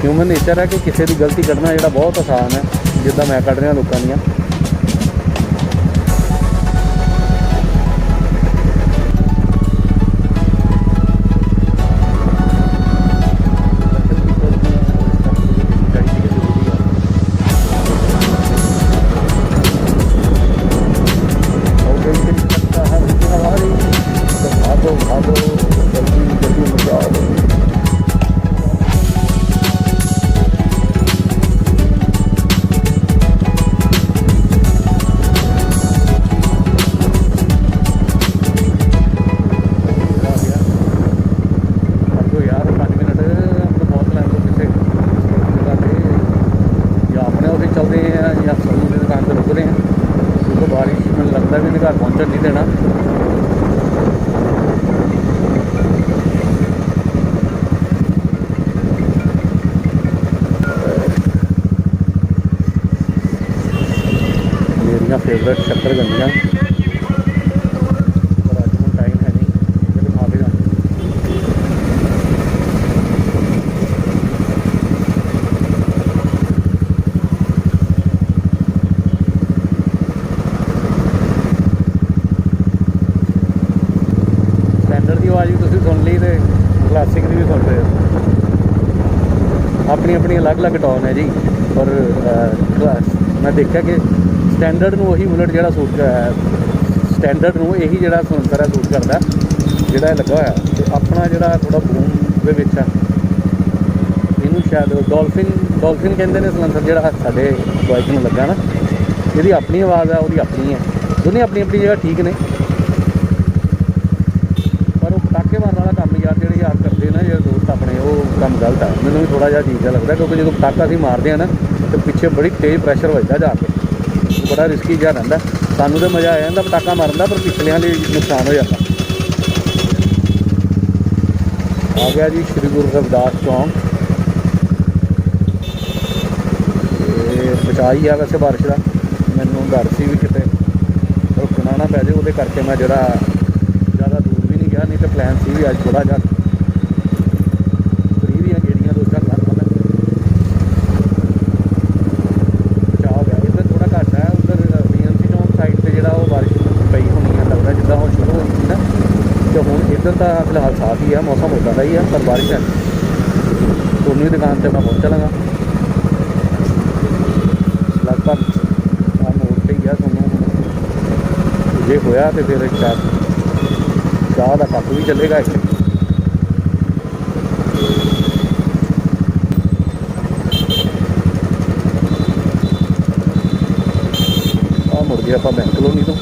ਹਿਊਮਨ ਨੇਚਰ ਹੈ ਕਿ ਕਿਸੇ ਦੀ ਗਲਤੀ ਕੱਢਣਾ ਜਿਹੜਾ ਬਹੁਤ ਆਸਾਨ ਹੈ ਜਿੱਦਾਂ ਮੈਂ ਕੱਢ ਰਿਹਾ ਲੋਕਾਂ ਦੀਆਂ ਕਰਦੇ ਆ। ਆਪਣੀ ਆਪਣੀ ਅਲੱਗ-ਅਲੱਗ ਟੌਨ ਹੈ ਜੀ। ਪਰ ਮੈਂ ਦੇਖਿਆ ਕਿ ਸਟੈਂਡਰਡ ਨੂੰ ਉਹੀ ਬੁਲਟ ਜਿਹੜਾ ਸੂਟ ਸਟੈਂਡਰਡ ਨੂੰ ਇਹੀ ਜਿਹੜਾ ਸੁਨਸਰ ਹੈ ਸੂਟ ਕਰਦਾ, ਜਿਹੜਾ ਇਹ ਲੱਗਾ ਹੋਇਆ। ਤੇ ਆਪਣਾ ਜਿਹੜਾ ਥੋੜਾ ਬੂਮ ਦੇ ਵਿੱਚ ਹੈ ਇਹਨੂੰ ਸ਼ਾਇਦ ਡੋਲਫਿਨ ਡੋਲਫਿਨ ਕਹਿੰਦੇ ਨੇ ਸਲੰਸਰ ਜਿਹੜਾ ਸਾਡੇ ਬਾਈਕ ਨੂੰ ਲੱਗਾ ਨਾ। ਇਹਦੀ ਆਪਣੀ ਆਵਾਜ਼ ਆ, ਉਹਦੀ ਆਪਣੀ ਹੈ। ਦੋਨੇ ਆਪਣੀ ਆਪਣੀ ਜਗ੍ਹਾ ਠੀਕ ਨੇ। ਕੰਮ ਗਲਤ ਆ। ਮੈਨੂੰ ਵੀ ਥੋੜਾ ਜਿਹਾ ਅਜੀਬ ਜਿਹਾ ਲੱਗਦਾ ਕਿਉਂਕਿ ਜਦੋਂ ਪਟਾਕਾ ਅਸੀਂ ਮਾਰਦੇ ਆ ਨਾ, ਤੇ ਪਿੱਛੇ ਬੜੀ ਤੇਜ਼ ਪ੍ਰੈਸ਼ਰ ਵੱਜਦਾ ਜਾ ਕੇ। ਬੜਾ ਰਿਸਕੀ ਜਿਹਾ ਰਹਿੰਦਾ। ਸਾਨੂੰ ਤਾਂ ਮਜ਼ਾ ਆ ਜਾਂਦਾ ਪਟਾਕਾ ਮਾਰਨ ਦਾ, ਪਰ ਪਿਛਲਿਆਂ ਲਈ ਨੁਕਸਾਨ ਹੋ ਜਾਂਦਾ। ਆ ਗਿਆ ਜੀ ਸ਼੍ਰੀ ਗੁਰੂ ਰਵਿਦਾਸ ਚੌਂਕ। ਇਹ ਬਚਾਈ ਆ ਵੈਸੇ ਬਾਰਿਸ਼ ਦਾ। ਮੈਨੂੰ ਡਰ ਸੀ ਵੀ ਕਿਤੇ ਰੁਕਣਾ ਨਾ ਪੈ ਜਾਵੇ ਉਹਦੇ ਕਰਕੇ ਮੈਂ ਜਿਹੜਾ ਜ਼ਿਆਦਾ ਦੂਰ ਵੀ ਨਹੀਂ ਗਿਆ, ਨਹੀਂ ਤਾਂ ਪਲਾਨ ਸੀ ਵੀ ਅੱਜ ਥੋੜਾ ਜਿਹਾ ਫਰੀ ਦੀਆਂ ਗੇੜੀਆਂ ਦੋ ਚਾਰ ਲਾ ਮੈਂ ਬਚਾਅ ਹੋ ਗਿਆ ਇੱਧਰ ਥੋੜਾ ਘੱਟ ਹੈ ਉਧਰ ਬੀਐਮਸੀ ਚੌਂਕ ਸਾਈਡ ਤੇ ਜਿਹੜਾ ਉਹ ਬਾਰਿਸ਼ ਪਈ ਹੋਣੀ ਹੈ ਲੱਗਦਾ ਜਿੱਦਾਂ ਹੁਣ ਸ਼ੁਰੂ ਹੋਈ ਸੀ ਨਾ ਤੇ ਤਾਂ ਫਿਲਹਾਲ ਸਾਫ਼ ਹੀ ਹੈ ਮੌਸਮ ਉਦਾਂ ਦਾ ਹੀ ਹੈ ਪਰ ਬਾਰਿਸ਼ ਹੈ ਤੁਹਾਨੂੰ ਵੀ ਦੁਕਾਨ ਤੇ ਮੈਂ ਪਹੁੰਚ ਚਲਾਂਗਾ। ਲਗਭਗ ਆ ਮੋੜ ਤੇ ਹੀ ਆ ਤੁਹਾਨੂੰ। ਜੇ ਹੋਇਆ ਤੇ ਫਿਰ ਚਾਹ ਚਾਹ ਦਾ ਕੱਪ ਵੀ ਚੱਲੇਗਾ ਇੱਥੇ। ਆ ਮੁੜ ਗਏ ਆਪਾਂ ਬੈਂਕ ਕਲੋਨੀ ਤੋਂ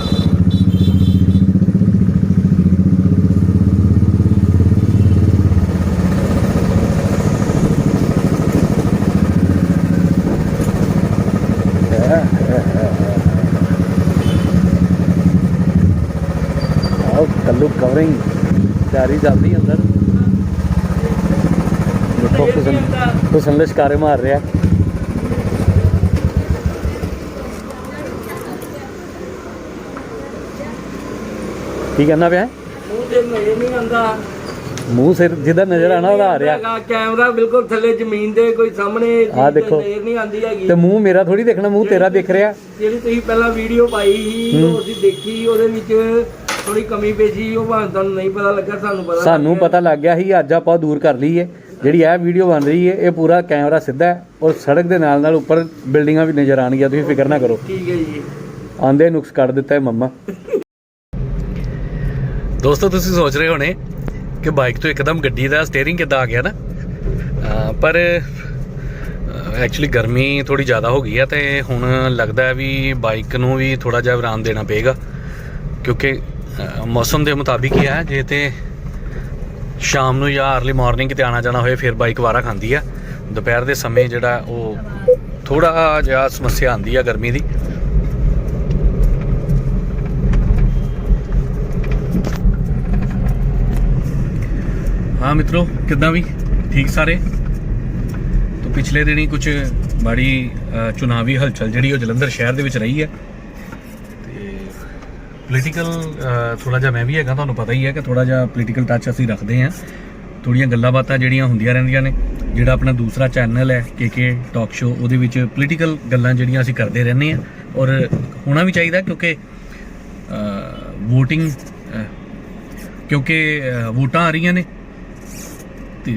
ਹੈ, ਹੈ, ਹੈ, ਹੈ। ਆਓ ਕੱਲੂ ਕਵਰਿੰਗ ਤਿਆਰੀ ਚੱਲਦੀ ਹੈ ਅੰਦਰ। ਦੇਖੋ ਕੁਸਨ ਕੁਸਨ ਲਿਸ਼ਕਾਰੇ ਮਾਰ ਰਿਹਾ। ਕੀ ਕਹਿੰਦਾ ਪਿਆ? ਮੂੰਹ ਤੇ ਨਜ਼ਰ ਨਹੀਂ ਆਉਂਦਾ। ਮੂੰਹ ਸਿਰ ਜਿੱਦਾਂ ਨਜ਼ਰ ਆਣਾ ਉਹਦਾ ਆ ਰਿਹਾ। ਕੈਮਰਾ ਬਿਲਕੁਲ ਥੱਲੇ ਜ਼ਮੀਨ ਦੇ ਕੋਈ ਸਾਹਮਣੇ ਦੇਖੋ। ਨਜ਼ਰ ਨਹੀਂ ਆਉਂਦੀ ਹੈਗੀ। ਤੇ ਮੂੰਹ ਮੇਰਾ ਥੋੜੀ ਦੇਖਣਾ ਮੂੰਹ ਤੇਰਾ ਦਿਖ ਰਿਹਾ। ਜਿਹੜੀ ਤੁਸੀਂ ਪਹਿਲਾਂ ਵੀਡੀਓ ਪਾਈ ਸੀ ਉਹ ਅਸੀਂ ਦੇਖੀ ਉਹਦੇ ਵਿੱਚ ਥੋੜੀ ਕਮੀ ਪੇਸ਼ੀ ਉਹ ਭਾਵੇਂ ਤੁਹਾਨੂੰ ਨਹੀਂ ਪਤਾ ਲੱਗਾ ਸਾਨੂੰ ਪਤਾ ਲੱਗ ਸਾਨੂੰ ਗਿਆ। ਪਤਾ ਲੱਗ ਗਿਆ ਸੀ ਅੱਜ ਆਪਾਂ ਦੂਰ ਕਰ ਲਈਏ। ਜਿਹੜੀ ਇਹ ਵੀਡੀਓ ਬਣ ਰਹੀ ਹੈ ਇਹ ਪੂਰਾ ਕੈਮਰਾ ਸਿੱਧਾ ਹੈ ਔਰ ਸੜਕ ਦੇ ਨਾਲ ਨਾਲ ਉੱਪਰ ਬਿਲਡਿੰਗਾਂ ਵੀ ਨਜ਼ਰ ਆਣਗੀਆਂ ਤੁਸੀਂ ਫਿਕਰ ਨਾ ਕਰੋ। ਠੀਕ ਹੈ ਜੀ। ਆਂਦੇ ਨੁਕਸ ਕੱਢ ਦਿੱਤਾ ਹੈ ਮੰਮਾ। ਦੋਸਤੋ ਤੁਸੀਂ ਸੋਚ ਰਹੇ ਹੋਣੇ ਕਿ ਬਾਈਕ ਤੋਂ ਇੱਕਦਮ ਗੱਡੀ ਦਾ ਸਟੀਅਰਿੰਗ ਕਿੱਦਾਂ ਆ ਗਿਆ ਨਾ? ਅਹ ਪਰ ਐਕਚੁਅਲੀ ਗਰਮੀ ਥੋੜੀ ਜ਼ਿਆਦਾ ਹੋ ਗਈ ਹੈ ਤੇ ਹੁਣ ਲੱਗਦਾ ਹੈ ਵੀ ਬਾਈਕ ਨੂੰ ਵੀ ਥੋੜਾ ਜਿਹਾ ਆਰਾਮ ਦੇਣਾ ਪਏਗਾ। ਕਿਉਂਕਿ ਮੌਸਮ ਦੇ ਮੁਤਾਬਿਕ ਹੀ ਹੈ ਜੇ ਤੇ ਸ਼ਾਮ ਨੂੰ ਜਾਂ अर्ਲੀ ਮਾਰਨਿੰਗ ਕਿਤੇ ਆਣਾ ਜਾਣਾ ਹੋਏ, ਫਿਰ ਬਾਈਕ ਵਾਰਾ ਖਾਂਦੀ ਆ। ਦੁਪਹਿਰ ਦੇ ਸਮੇਂ ਜਿਹੜਾ ਉਹ ਥੋੜਾ ਜਿਹਾ ਸਮੱਸਿਆ ਆਂਦੀ ਆ ਗਰਮੀ ਦੀ। ਹਾਂ ਮਿੱਤਰੋ, ਕਿੱਦਾਂ ਵੀ? ਠੀਕ ਸਾਰੇ? ਤੋਂ ਪਿਛਲੇ ਦਿਨੀ ਕੁਝ ਬੜੀ ਚੁਣਾਵੀ ਹਲਚਲ ਜਿਹੜੀ ਉਹ ਜਲੰਧਰ ਸ਼ਹਿਰ ਦੇ ਵਿੱਚ ਰਹੀ ਹੈ ਪੋਲੀਟੀਕਲ ਥੋੜਾ ਜਿਹਾ ਮੈਂ ਵੀ ਹੈਗਾ ਤੁਹਾਨੂੰ ਪਤਾ ਹੀ ਹੈ ਕਿ ਥੋੜਾ ਜਿਹਾ ਪੋਲੀਟੀਕਲ ਟੱਚ ਅਸੀਂ ਰੱਖਦੇ ਹਾਂ। ਥੋੜੀਆਂ ਗੱਲਾਂ ਬਾਤਾਂ ਜਿਹੜੀਆਂ ਹੁੰਦੀਆਂ ਰਹਿੰਦੀਆਂ ਨੇ ਜਿਹੜਾ ਆਪਣਾ ਦੂਸਰਾ ਚੈਨਲ ਹੈ ਕੇਕੇ ਟਾਕ ਸ਼ੋ ਉਹਦੇ ਵਿੱਚ ਪੋਲੀਟੀਕਲ ਗੱਲਾਂ ਜਿਹੜੀਆਂ ਅਸੀਂ ਕਰਦੇ ਰਹਿੰਦੇ ਹਾਂ। ਔਰ ਹੋਣਾ ਵੀ ਚਾਹੀਦਾ ਕਿਉਂਕਿ VOTING ਕਿਉਂਕਿ ਵੋਟਾਂ ਆ ਰਹੀਆਂ ਨੇ। ਤੇ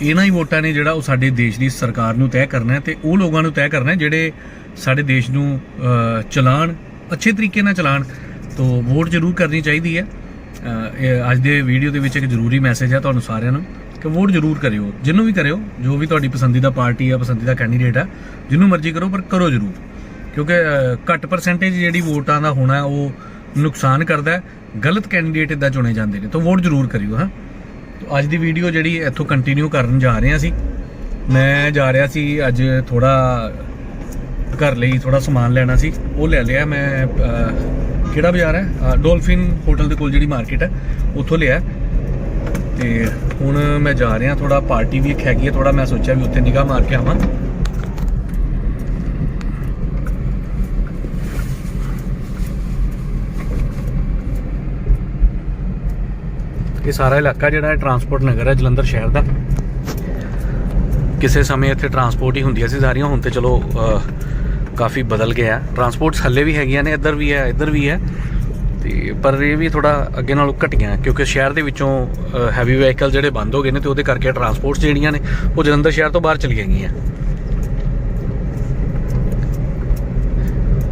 ਇਹਨਾਂ ਹੀ ਵੋਟਾਂ ਨੇ ਜਿਹੜਾ ਉਹ ਸਾਡੇ ਦੇਸ਼ ਦੀ ਸਰਕਾਰ ਨੂੰ ਤੈਅ ਕਰਨਾ ਹੈ ਤੇ ਉਹ ਲੋਕਾਂ ਨੂੰ ਤੈਅ ਕਰਨਾ ਹੈ ਜਿਹੜੇ ਸਾਡੇ ਦੇਸ਼ ਨੂੰ ਅ, ਚਲਾਉਣ ਅੱਛੇ ਤਰੀਕੇ ਨਾਲ ਚਲਾਉਣ ਤੋਂ ਵੋਟ ਜ਼ਰੂਰ ਕਰਨੀ ਚਾਹੀਦੀ ਹੈ। ਇਹ ਅੱਜ ਦੇ ਵੀਡੀਓ ਦੇ ਵਿੱਚ ਇੱਕ ਜ਼ਰੂਰੀ ਮੈਸੇਜ ਹੈ ਤੁਹਾਨੂੰ ਸਾਰਿਆਂ ਨੂੰ ਕਿ ਵੋਟ ਜ਼ਰੂਰ ਕਰਿਓ, ਜਿਹਨੂੰ ਵੀ ਕਰਿਓ, ਜੋ ਵੀ ਤੁਹਾਡੀ ਪਸੰਦੀਦਾ ਪਾਰਟੀ ਆ, ਪਸੰਦੀਦਾ ਕੈਂਡੀਡੇਟ ਆ, ਜਿਹਨੂੰ ਮਰਜ਼ੀ ਕਰੋ, ਪਰ ਕਰੋ ਜ਼ਰੂਰ। ਕਿਉਂਕਿ ਘੱਟ ਪਰਸੈਂਟੇਜ ਜਿਹੜੀ ਵੋਟਾਂ ਦਾ ਹੋਣਾ, ਉਹ ਨੁਕਸਾਨ ਕਰਦਾ ਗਲਤ ਕੈਂਡੀਡੇਟ ਇਦਾਂ ਚੁਣੇ ਜਾਂਦੇ ਨੇ, ਤਾਂ ਵੋਟ ਜ਼ਰੂਰ ਕਰਿਓ, ਹਾਂ। ਅੱਜ ਦੀ ਵੀਡੀਓ ਜਿਹੜੀ ਇੱਥੋਂ ਕੰਟੀਨਿਊ ਕਰਨ ਜਾ ਰਹੇ ਹਾਂ ਅਸੀਂ। ਮੈਂ ਜਾ ਰਿਹਾ ਸੀ, ਅੱਜ ਥੋੜਾ ਘਰ ਲਈ ਥੋੜਾ ਸਮਾਨ ਲੈਣਾ ਸੀ, ਉਹ ਲੈ ਲਿਆ, ਮੈਂ ਕਿਹੜਾ ਬਾਜ਼ਾਰ ਹੈ? ਡੋਲਫਿਨ ਹੋਟਲ ਦੇ ਕੋਲ ਜਿਹੜੀ ਮਾਰਕੀਟ ਹੈ, ਉੱਥੋਂ ਲਿਆ ਤੇ ਹੁਣ ਮੈਂ ਜਾ ਰਿਹਾ ਥੋੜਾ ਪਾਰਟੀ ਵੀ ਇੱਕ ਹੈਗੀ ਹੈ ਥੋੜਾ ਮੈਂ ਸੋਚਿਆ ਵੀ ਉੱਥੇ ਨਿਗਾਹ ਮਾਰ ਕੇ ਆਵਾਂ। ਇਹ ਸਾਰਾ ਇਲਾਕਾ ਜਿਹੜਾ ਹੈ, ਟਰਾਂਸਪੋਰਟ ਨਗਰ ਹੈ, ਜਲੰਧਰ ਸ਼ਹਿਰ ਦਾ। ਕਿਸੇ ਸਮੇਂ ਇੱਥੇ ਟਰਾਂਸਪੋਰਟ ਹੀ ਹੁੰਦੀਆਂ ਸੀ, ਸਾਰੀਆਂ। ਹੁਣ ਤੇ ਚਲੋ ਕਾਫੀ ਬਦਲ ਗਿਆ ਟਰਾਂਸਪੋਰਟਸ ਹੱਲੇ ਵੀ ਹੈਗੀਆਂ ਨੇ, ਇੱਧਰ ਵੀ ਹੈ, ਇੱਧਰ ਵੀ ਹੈ। ਤੇ ਪਰ ਇਹ ਵੀ ਥੋੜਾ ਅੱਗੇ ਨਾਲੋਂ ਘਟੀਆਂ, ਕਿਉਂਕਿ ਸ਼ਹਿਰ ਦੇ ਵਿੱਚੋਂ ਹੈਵੀ ਵਹੀਕਲ ਜਿਹੜੇ ਬੰਦ ਹੋ ਗਏ ਨੇ ਤੇ ਉਹਦੇ ਕਰਕੇ ਟਰਾਂਸਪੋਰਟਸ ਜਿਹੜੀਆਂ ਨੇ, ਉਹ ਜਲੰਧਰ ਸ਼ਹਿਰ ਤੋਂ ਬਾਹਰ ਚਲੀ ਗਈਆਂ।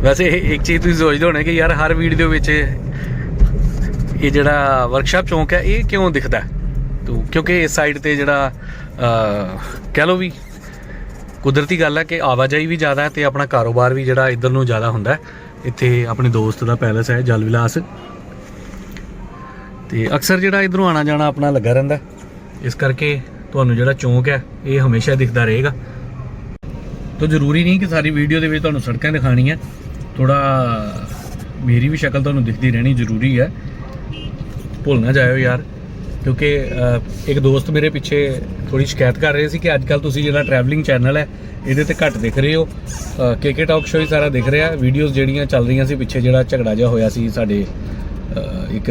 ਵੈਸੇ ਇਹ- ਇੱਕ ਚੀਜ਼ ਤੁਸੀਂ ਸੋਚਦੇ ਹੋਣੇ ਕਿ ਯਾਰ ਹਰ ਵੀਡੀਓ ਵਿੱਚ ਇਹ ਜਿਹੜਾ ਵਰਕਸ਼ਾਪ ਚੌਂਕ ਹੈ, ਇਹ ਕਿਉਂ ਦਿਖਦਾ ਤੂੰ, ਕਿਉਂਕਿ ਇਸ ਸਾਈਡ ਤੇ ਜਿਹੜਾ ਕਹਿ ਲਓ ਵੀ ਕੁਦਰਤੀ ਗੱਲ ਹੈ ਕਿ ਆਵਾਜਾਈ ਵੀ ਜ਼ਿਆਦਾ ਹੈ ਤੇ ਆਪਣਾ ਕਾਰੋਬਾਰ ਵੀ ਜਿਹੜਾ ਇੱਧਰ ਨੂੰ ਜ਼ਿਆਦਾ ਹੁੰਦਾ ਇੱਥੇ ਆਪਣੇ ਦੋਸਤ ਦਾ ਪੈਲਸ ਹੈ, ਜਲ ਵਿਲਾਸ। ਤੇ ਅਕਸਰ ਜਿਹੜਾ ਇਧਰੋਂ ਆਣਾ ਜਾਣਾ ਆਪਣਾ ਲੱਗਾ ਰਹਿੰਦਾ ਇਸ ਕਰਕੇ ਤੁਹਾਨੂੰ ਜਿਹੜਾ ਚੌਂਕ ਹੈ, ਇਹ ਹਮੇਸ਼ਾ ਦਿਖਦਾ ਰਹੇਗਾ। ਤਾਂ ਜ਼ਰੂਰੀ ਨਹੀਂ ਕਿ ਸਾਰੀ ਵੀਡੀਓ ਦੇ ਵਿੱਚ ਤੁਹਾਨੂੰ ਸੜਕਾਂ ਦਿਖਾਣੀਆਂ ਥੋੜਾ ਮੇਰੀ ਵੀ ਸ਼ਕਲ ਤੁਹਾਨੂੰ ਦਿਖਦੀ ਰਹਿਣੀ ਜ਼ਰੂਰੀ ਹੈ। ਭੁੱਲ ਨਾ ਜਾਇਓ ਯਾਰ। ਕਿਉਂਕਿ ਇੱਕ ਦੋਸਤ ਮੇਰੇ ਪਿੱਛੇ ਥੋੜੀ ਸ਼ਿਕਾਇਤ ਕਰ ਰਹੇ ਸੀ ਕਿ ਅੱਜ ਕੱਲ ਤੁਸੀਂ ਜਿਹੜਾ ਟਰੈਵਲਿੰਗ ਚੈਨਲ ਹੈ, ਇਹਦੇ ਤੇ ਘੱਟ ਦਿਖ ਰਹੇ ਹੋ। ਕੇਕੇ ਟਾਕ ਸ਼ੋਅ ਹੀ ਸਾਰਾ ਦਿਖ ਰਿਹਾ। ਵੀਡੀਓਜ਼ ਜਿਹੜੀਆਂ ਚੱਲ ਰਹੀਆਂ ਸੀ, ਪਿੱਛੇ ਜਿਹੜਾ ਝਗੜਾ ਜਿਹਾ ਹੋਇਆ ਸੀ ਸਾਡੇ ਇੱਕ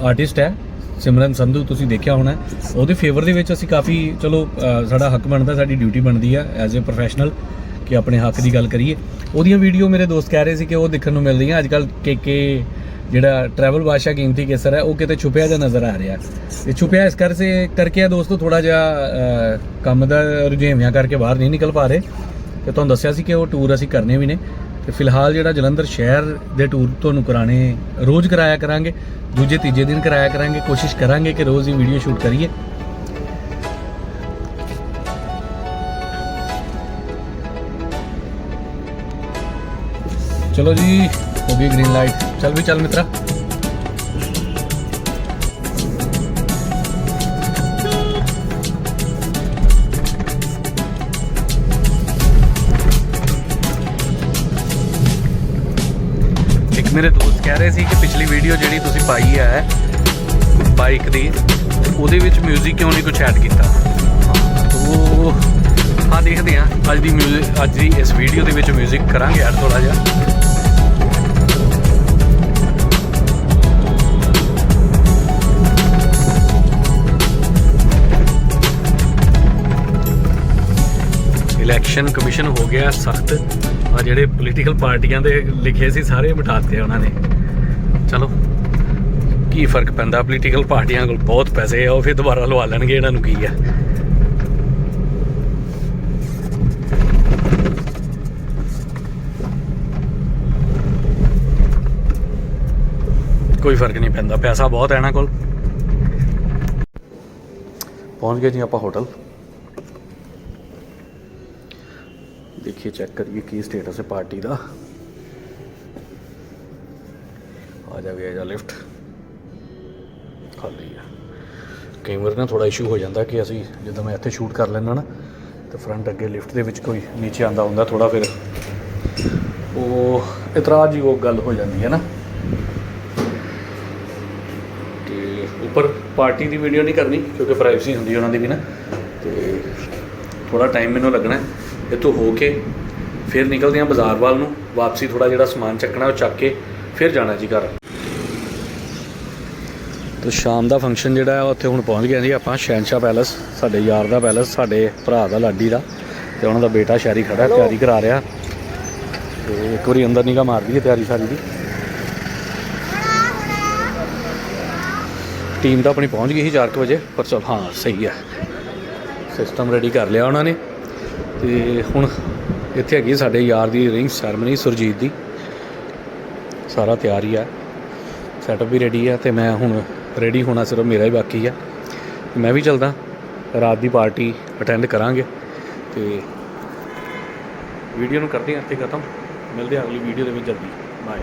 ਆਰਟਿਸਟ ਹੈ, ਸਿਮਰਨ ਸੰਧੂ, ਤੁਸੀਂ ਦੇਖਿਆ ਹੋਣਾ। ਉਹਦੇ ਫੇਵਰ ਦੇ ਵਿੱਚ ਅਸੀਂ ਕਾਫੀ, ਚਲੋ ਸਾਡਾ ਹੱਕ ਬਣਦਾ, ਸਾਡੀ ਡਿਊਟੀ ਬਣਦੀ ਆ ਐਜ਼ ਅ ਪ੍ਰੋਫੈਸ਼ਨਲ ਕਿ ਆਪਣੇ ਹੱਕ ਦੀ ਗੱਲ ਕਰੀਏ। ਉਹਦੀਆਂ ਵੀਡੀਓ ਮੇਰੇ ਦੋਸਤ ਕਹਿ ਰਹੇ ਸੀ ਕਿ ਉਹ ਦੇਖਣ ਨੂੰ ਮਿਲ ਰਹੀਆਂ ਅੱਜ ਕੱਲ ਕੇਕੇ ਜਿਹੜਾ ਟਰੈਵਲ ਬਾਦਸ਼ਾਹ ਕੀਮਤੀ ਕੇਸਰ ਹੈ, ਉਹ ਕਿਤੇ ਛੁਪਿਆ ਜਿਹਾ ਨਜ਼ਰ ਆ ਰਿਹਾ ਇਹ ਛੁਪਿਆ ਇਸ ਕਰਕੇ ਕਰਕੇ ਆ ਦੋਸਤੋ ਥੋੜਾ ਜਿਹਾ ਕੰਮ ਦਾ ਰੁਝੇਵਿਆਂ ਕਰਕੇ ਬਾਹਰ ਨਹੀਂ ਨਿਕਲ ਪਾ ਰਹੇ। ਤੇ ਤੁਹਾਨੂੰ ਦੱਸਿਆ ਸੀ ਕਿ ਉਹ ਟੂਰ ਅਸੀਂ ਕਰਨੇ ਵੀ ਨੇ। ਤੇ ਫਿਲਹਾਲ ਜਿਹੜਾ ਜਲੰਧਰ ਸ਼ਹਿਰ ਦੇ ਟੂਰ ਤੁਹਾਨੂੰ ਕਰਾਣੇ, ਰੋਜ਼ ਕਰਾਇਆ ਕਰਾਂਗੇ, ਦੂਜੇ, ਤੀਜੇ ਦਿਨ ਕਰਾਇਆ ਕਰਾਂਗੇ, ਕੋਸ਼ਿਸ਼ ਕਰਾਂਗੇ ਕਿ ਰੋਜ਼ ਹੀ ਵੀਡੀਓ ਸ਼ੂਟ ਕਰੀਏ। ਚਲੋ ਜੀ ਗਈ ਗ੍ਰੀਨ ਲਾਈਟ ਚੱਲ ਵੀ ਚੱਲ ਮਿੱਤਰਾ ਇੱਕ ਮੇਰੇ ਦੋਸਤ ਕਹਿ ਰਹੇ ਸੀ ਕਿ ਪਿਛਲੀ ਵੀਡੀਓ ਜਿਹੜੀ ਤੁਸੀਂ ਪਾਈ ਹੈ ਬਾਈਕ ਦੀ ਉਹਦੇ ਵਿੱਚ 뮤직 ਕਿਉਂ ਨਹੀਂ ਕੁਝ ਐਡ ਕੀਤਾ ਉਹ ਹਾਂ ਦੇਖਦੇ ਹਾਂ ਅੱਜ ਦੀ 뮤직 ਅੱਜ ਦੀ ਇਸ ਵੀਡੀਓ ਦੇ ਵਿੱਚ 뮤직 ਕਰਾਂਗੇ ਯਾਰ ਥੋੜਾ ਜਿਹਾ ਇਲੈਕਸ਼ਨ ਕਮਿਸ਼ਨ ਹੋ ਗਿਆ, ਸਖਤ। ਆ ਜਿਹੜੇ ਪੋਲੀਟੀਕਲ ਪਾਰਟੀਆਂ ਦੇ ਲਿਖੇ ਸੀ, ਸਾਰੇ ਮਿਟਾਤੇ ਉਹਨਾਂ ਨੇ। ਚਲੋ, ਕੀ ਫ਼ਰਕ ਪੈਂਦਾ? ਪੋਲੀਟੀਕਲ ਪਾਰਟੀਆਂ ਕੋਲ ਬਹੁਤ ਪੈਸੇ ਆ, ਉਹ ਫਿਰ ਦੁਬਾਰਾ ਲਵਾ ਲੈਣਗੇ ਇਹਨਾਂ ਨੂੰ ਕੀ ਆ। ਕੋਈ ਫ਼ਰਕ ਨਹੀਂ ਪੈਂਦਾ, ਪੈਸਾ ਬਹੁਤ ਹੈ ਇਹਨਾਂ ਕੋਲ। ਪਹੁੰਚ ਗਏ ਜੀ ਆਪਾਂ ਹੋਟਲ। ਦੇਖੀਏ ਚੈੱਕ ਕਰੀਏ ਕੀ ਸਟੇਟਸ ਹੈ ਪਾਰਟੀ ਦਾ। ਆ ਜਾ ਗਿਆ ਜਾ ਲਿਫਟ ਖਾਲੀ ਆ। ਕਈ ਵਾਰ ਨਾ ਥੋੜਾ ਇਸ਼ੂ ਹੋ ਜਾਂਦਾ ਕਿ ਅਸੀਂ ਜਦੋਂ ਮੈਂ ਇੱਥੇ ਸ਼ੂਟ ਕਰ ਲੈਣਾ ਨਾ, ਤੇ ਫਰੰਟ ਅੱਗੇ ਲਿਫਟ ਦੇ ਵਿੱਚ ਕੋਈ ਨੀਚੇ ਆਂਦਾ ਹੁੰਦਾ ਥੋੜਾ ਫਿਰ, ਉਹ ਇਤਰਾਜ਼ ਹੀ ਉਹ ਗੱਲ ਹੋ ਜਾਂਦੀ ਹੈ ਨਾ। ਤੇ ਉੱਪਰ ਪਾਰਟੀ ਦੀ ਵੀਡੀਓ ਨਹੀਂ ਕਰਨੀ, ਕਿਉਂਕਿ ਪ੍ਰਾਈਵੇਸੀ ਹੁੰਦੀ ਉਹਨਾਂ ਦੀ ਵੀ ਨਾ। ਤੇ ਥੋੜਾ ਟਾਈਮ ਮੈਨੂੰ ਲੱਗਣਾ ਹੈ। ਇੱਥੋਂ ਹੋ ਕੇ ਫਿਰ ਨਿਕਲਦੇ ਹਾਂ ਬਾਜ਼ਾਰ ਵੱਲ ਨੂੰ। ਵਾਪਸੀ ਥੋੜਾ ਜਿਹੜਾ ਸਮਾਨ ਚੱਕਣਾ ਉਹ ਚੱਕ ਕੇ ਫਿਰ ਜਾਣਾ ਜੀ ਘਰ। ਤੇ ਸ਼ਾਮ ਦਾ ਫੰਕਸ਼ਨ ਜਿਹੜਾ ਹੈ ਉੱਥੇ ਹੁਣ ਪਹੁੰਚ ਗਏ ਜੀ ਆਪਾਂ ਸ਼ਹਿਨਸ਼ਾਹ ਪੈਲਸ ਸਾਡੇ ਯਾਰ ਦਾ ਪੈਲਸ ਸਾਡੇ ਭਰਾ ਦਾ ਲਾਡੀ ਦਾ ਤੇ ਉਹਨਾਂ ਦਾ ਬੇਟਾ ਸ਼ਹਿਰੀ ਖੜਾ ਤਿਆਰੀ ਕਰਾ ਰਿਹਾ। ਤੇ ਇੱਕ ਵਾਰੀ ਅੰਦਰ ਨਿਗਾ ਮਾਰ ਦਈਏ ਤਿਆਰੀ ਸਾਰੀ ਦੀ। ਟੀਮ ਤਾਂ ਆਪਣੀ ਪਹੁੰਚ ਗਈ ਸੀ 4 ਵਜੇ ਪਰ ਚਲ ਹਾਂ ਸਹੀ ਹੈ। ਸਿਸਟਮ ਰੈਡੀ ਕਰ ਲਿਆ ਉਹਨਾਂ ਨੇ। ਤੇ ਹੁਣ ਇੱਥੇ ਹੈਗੀ ਸਾਡੇ ਯਾਰ ਦੀ ਰਿੰਗ ਸੈਰਮਨੀ ਸੁਰਜੀਤ ਦੀ। ਸਾਰਾ ਤਿਆਰ ਹੀ ਆ। ਸੈਟਅਪ ਵੀ ਰੈਡੀ ਆ ਤੇ ਮੈਂ ਹੁਣ ਰੈਡੀ ਹੋਣਾ ਸਿਰਫ ਮੇਰਾ ਹੀ ਬਾਕੀ ਆ। ਮੈਂ ਵੀ ਚੱਲਦਾ। ਰਾਤ ਦੀ ਪਾਰਟੀ ਅਟੈਂਡ ਕਰਾਂਗੇ ਤੇ ਵੀਡੀਓ ਨੂੰ ਕਰਦੇ ਹਾਂ, ਇੱਥੇ ਖਤਮ। ਮਿਲਦੇ ਹਾਂ ਅਗਲੀ ਵੀਡੀਓ ਦੇ ਵਿੱਚ ਜਲਦੀ। ਬਾਏ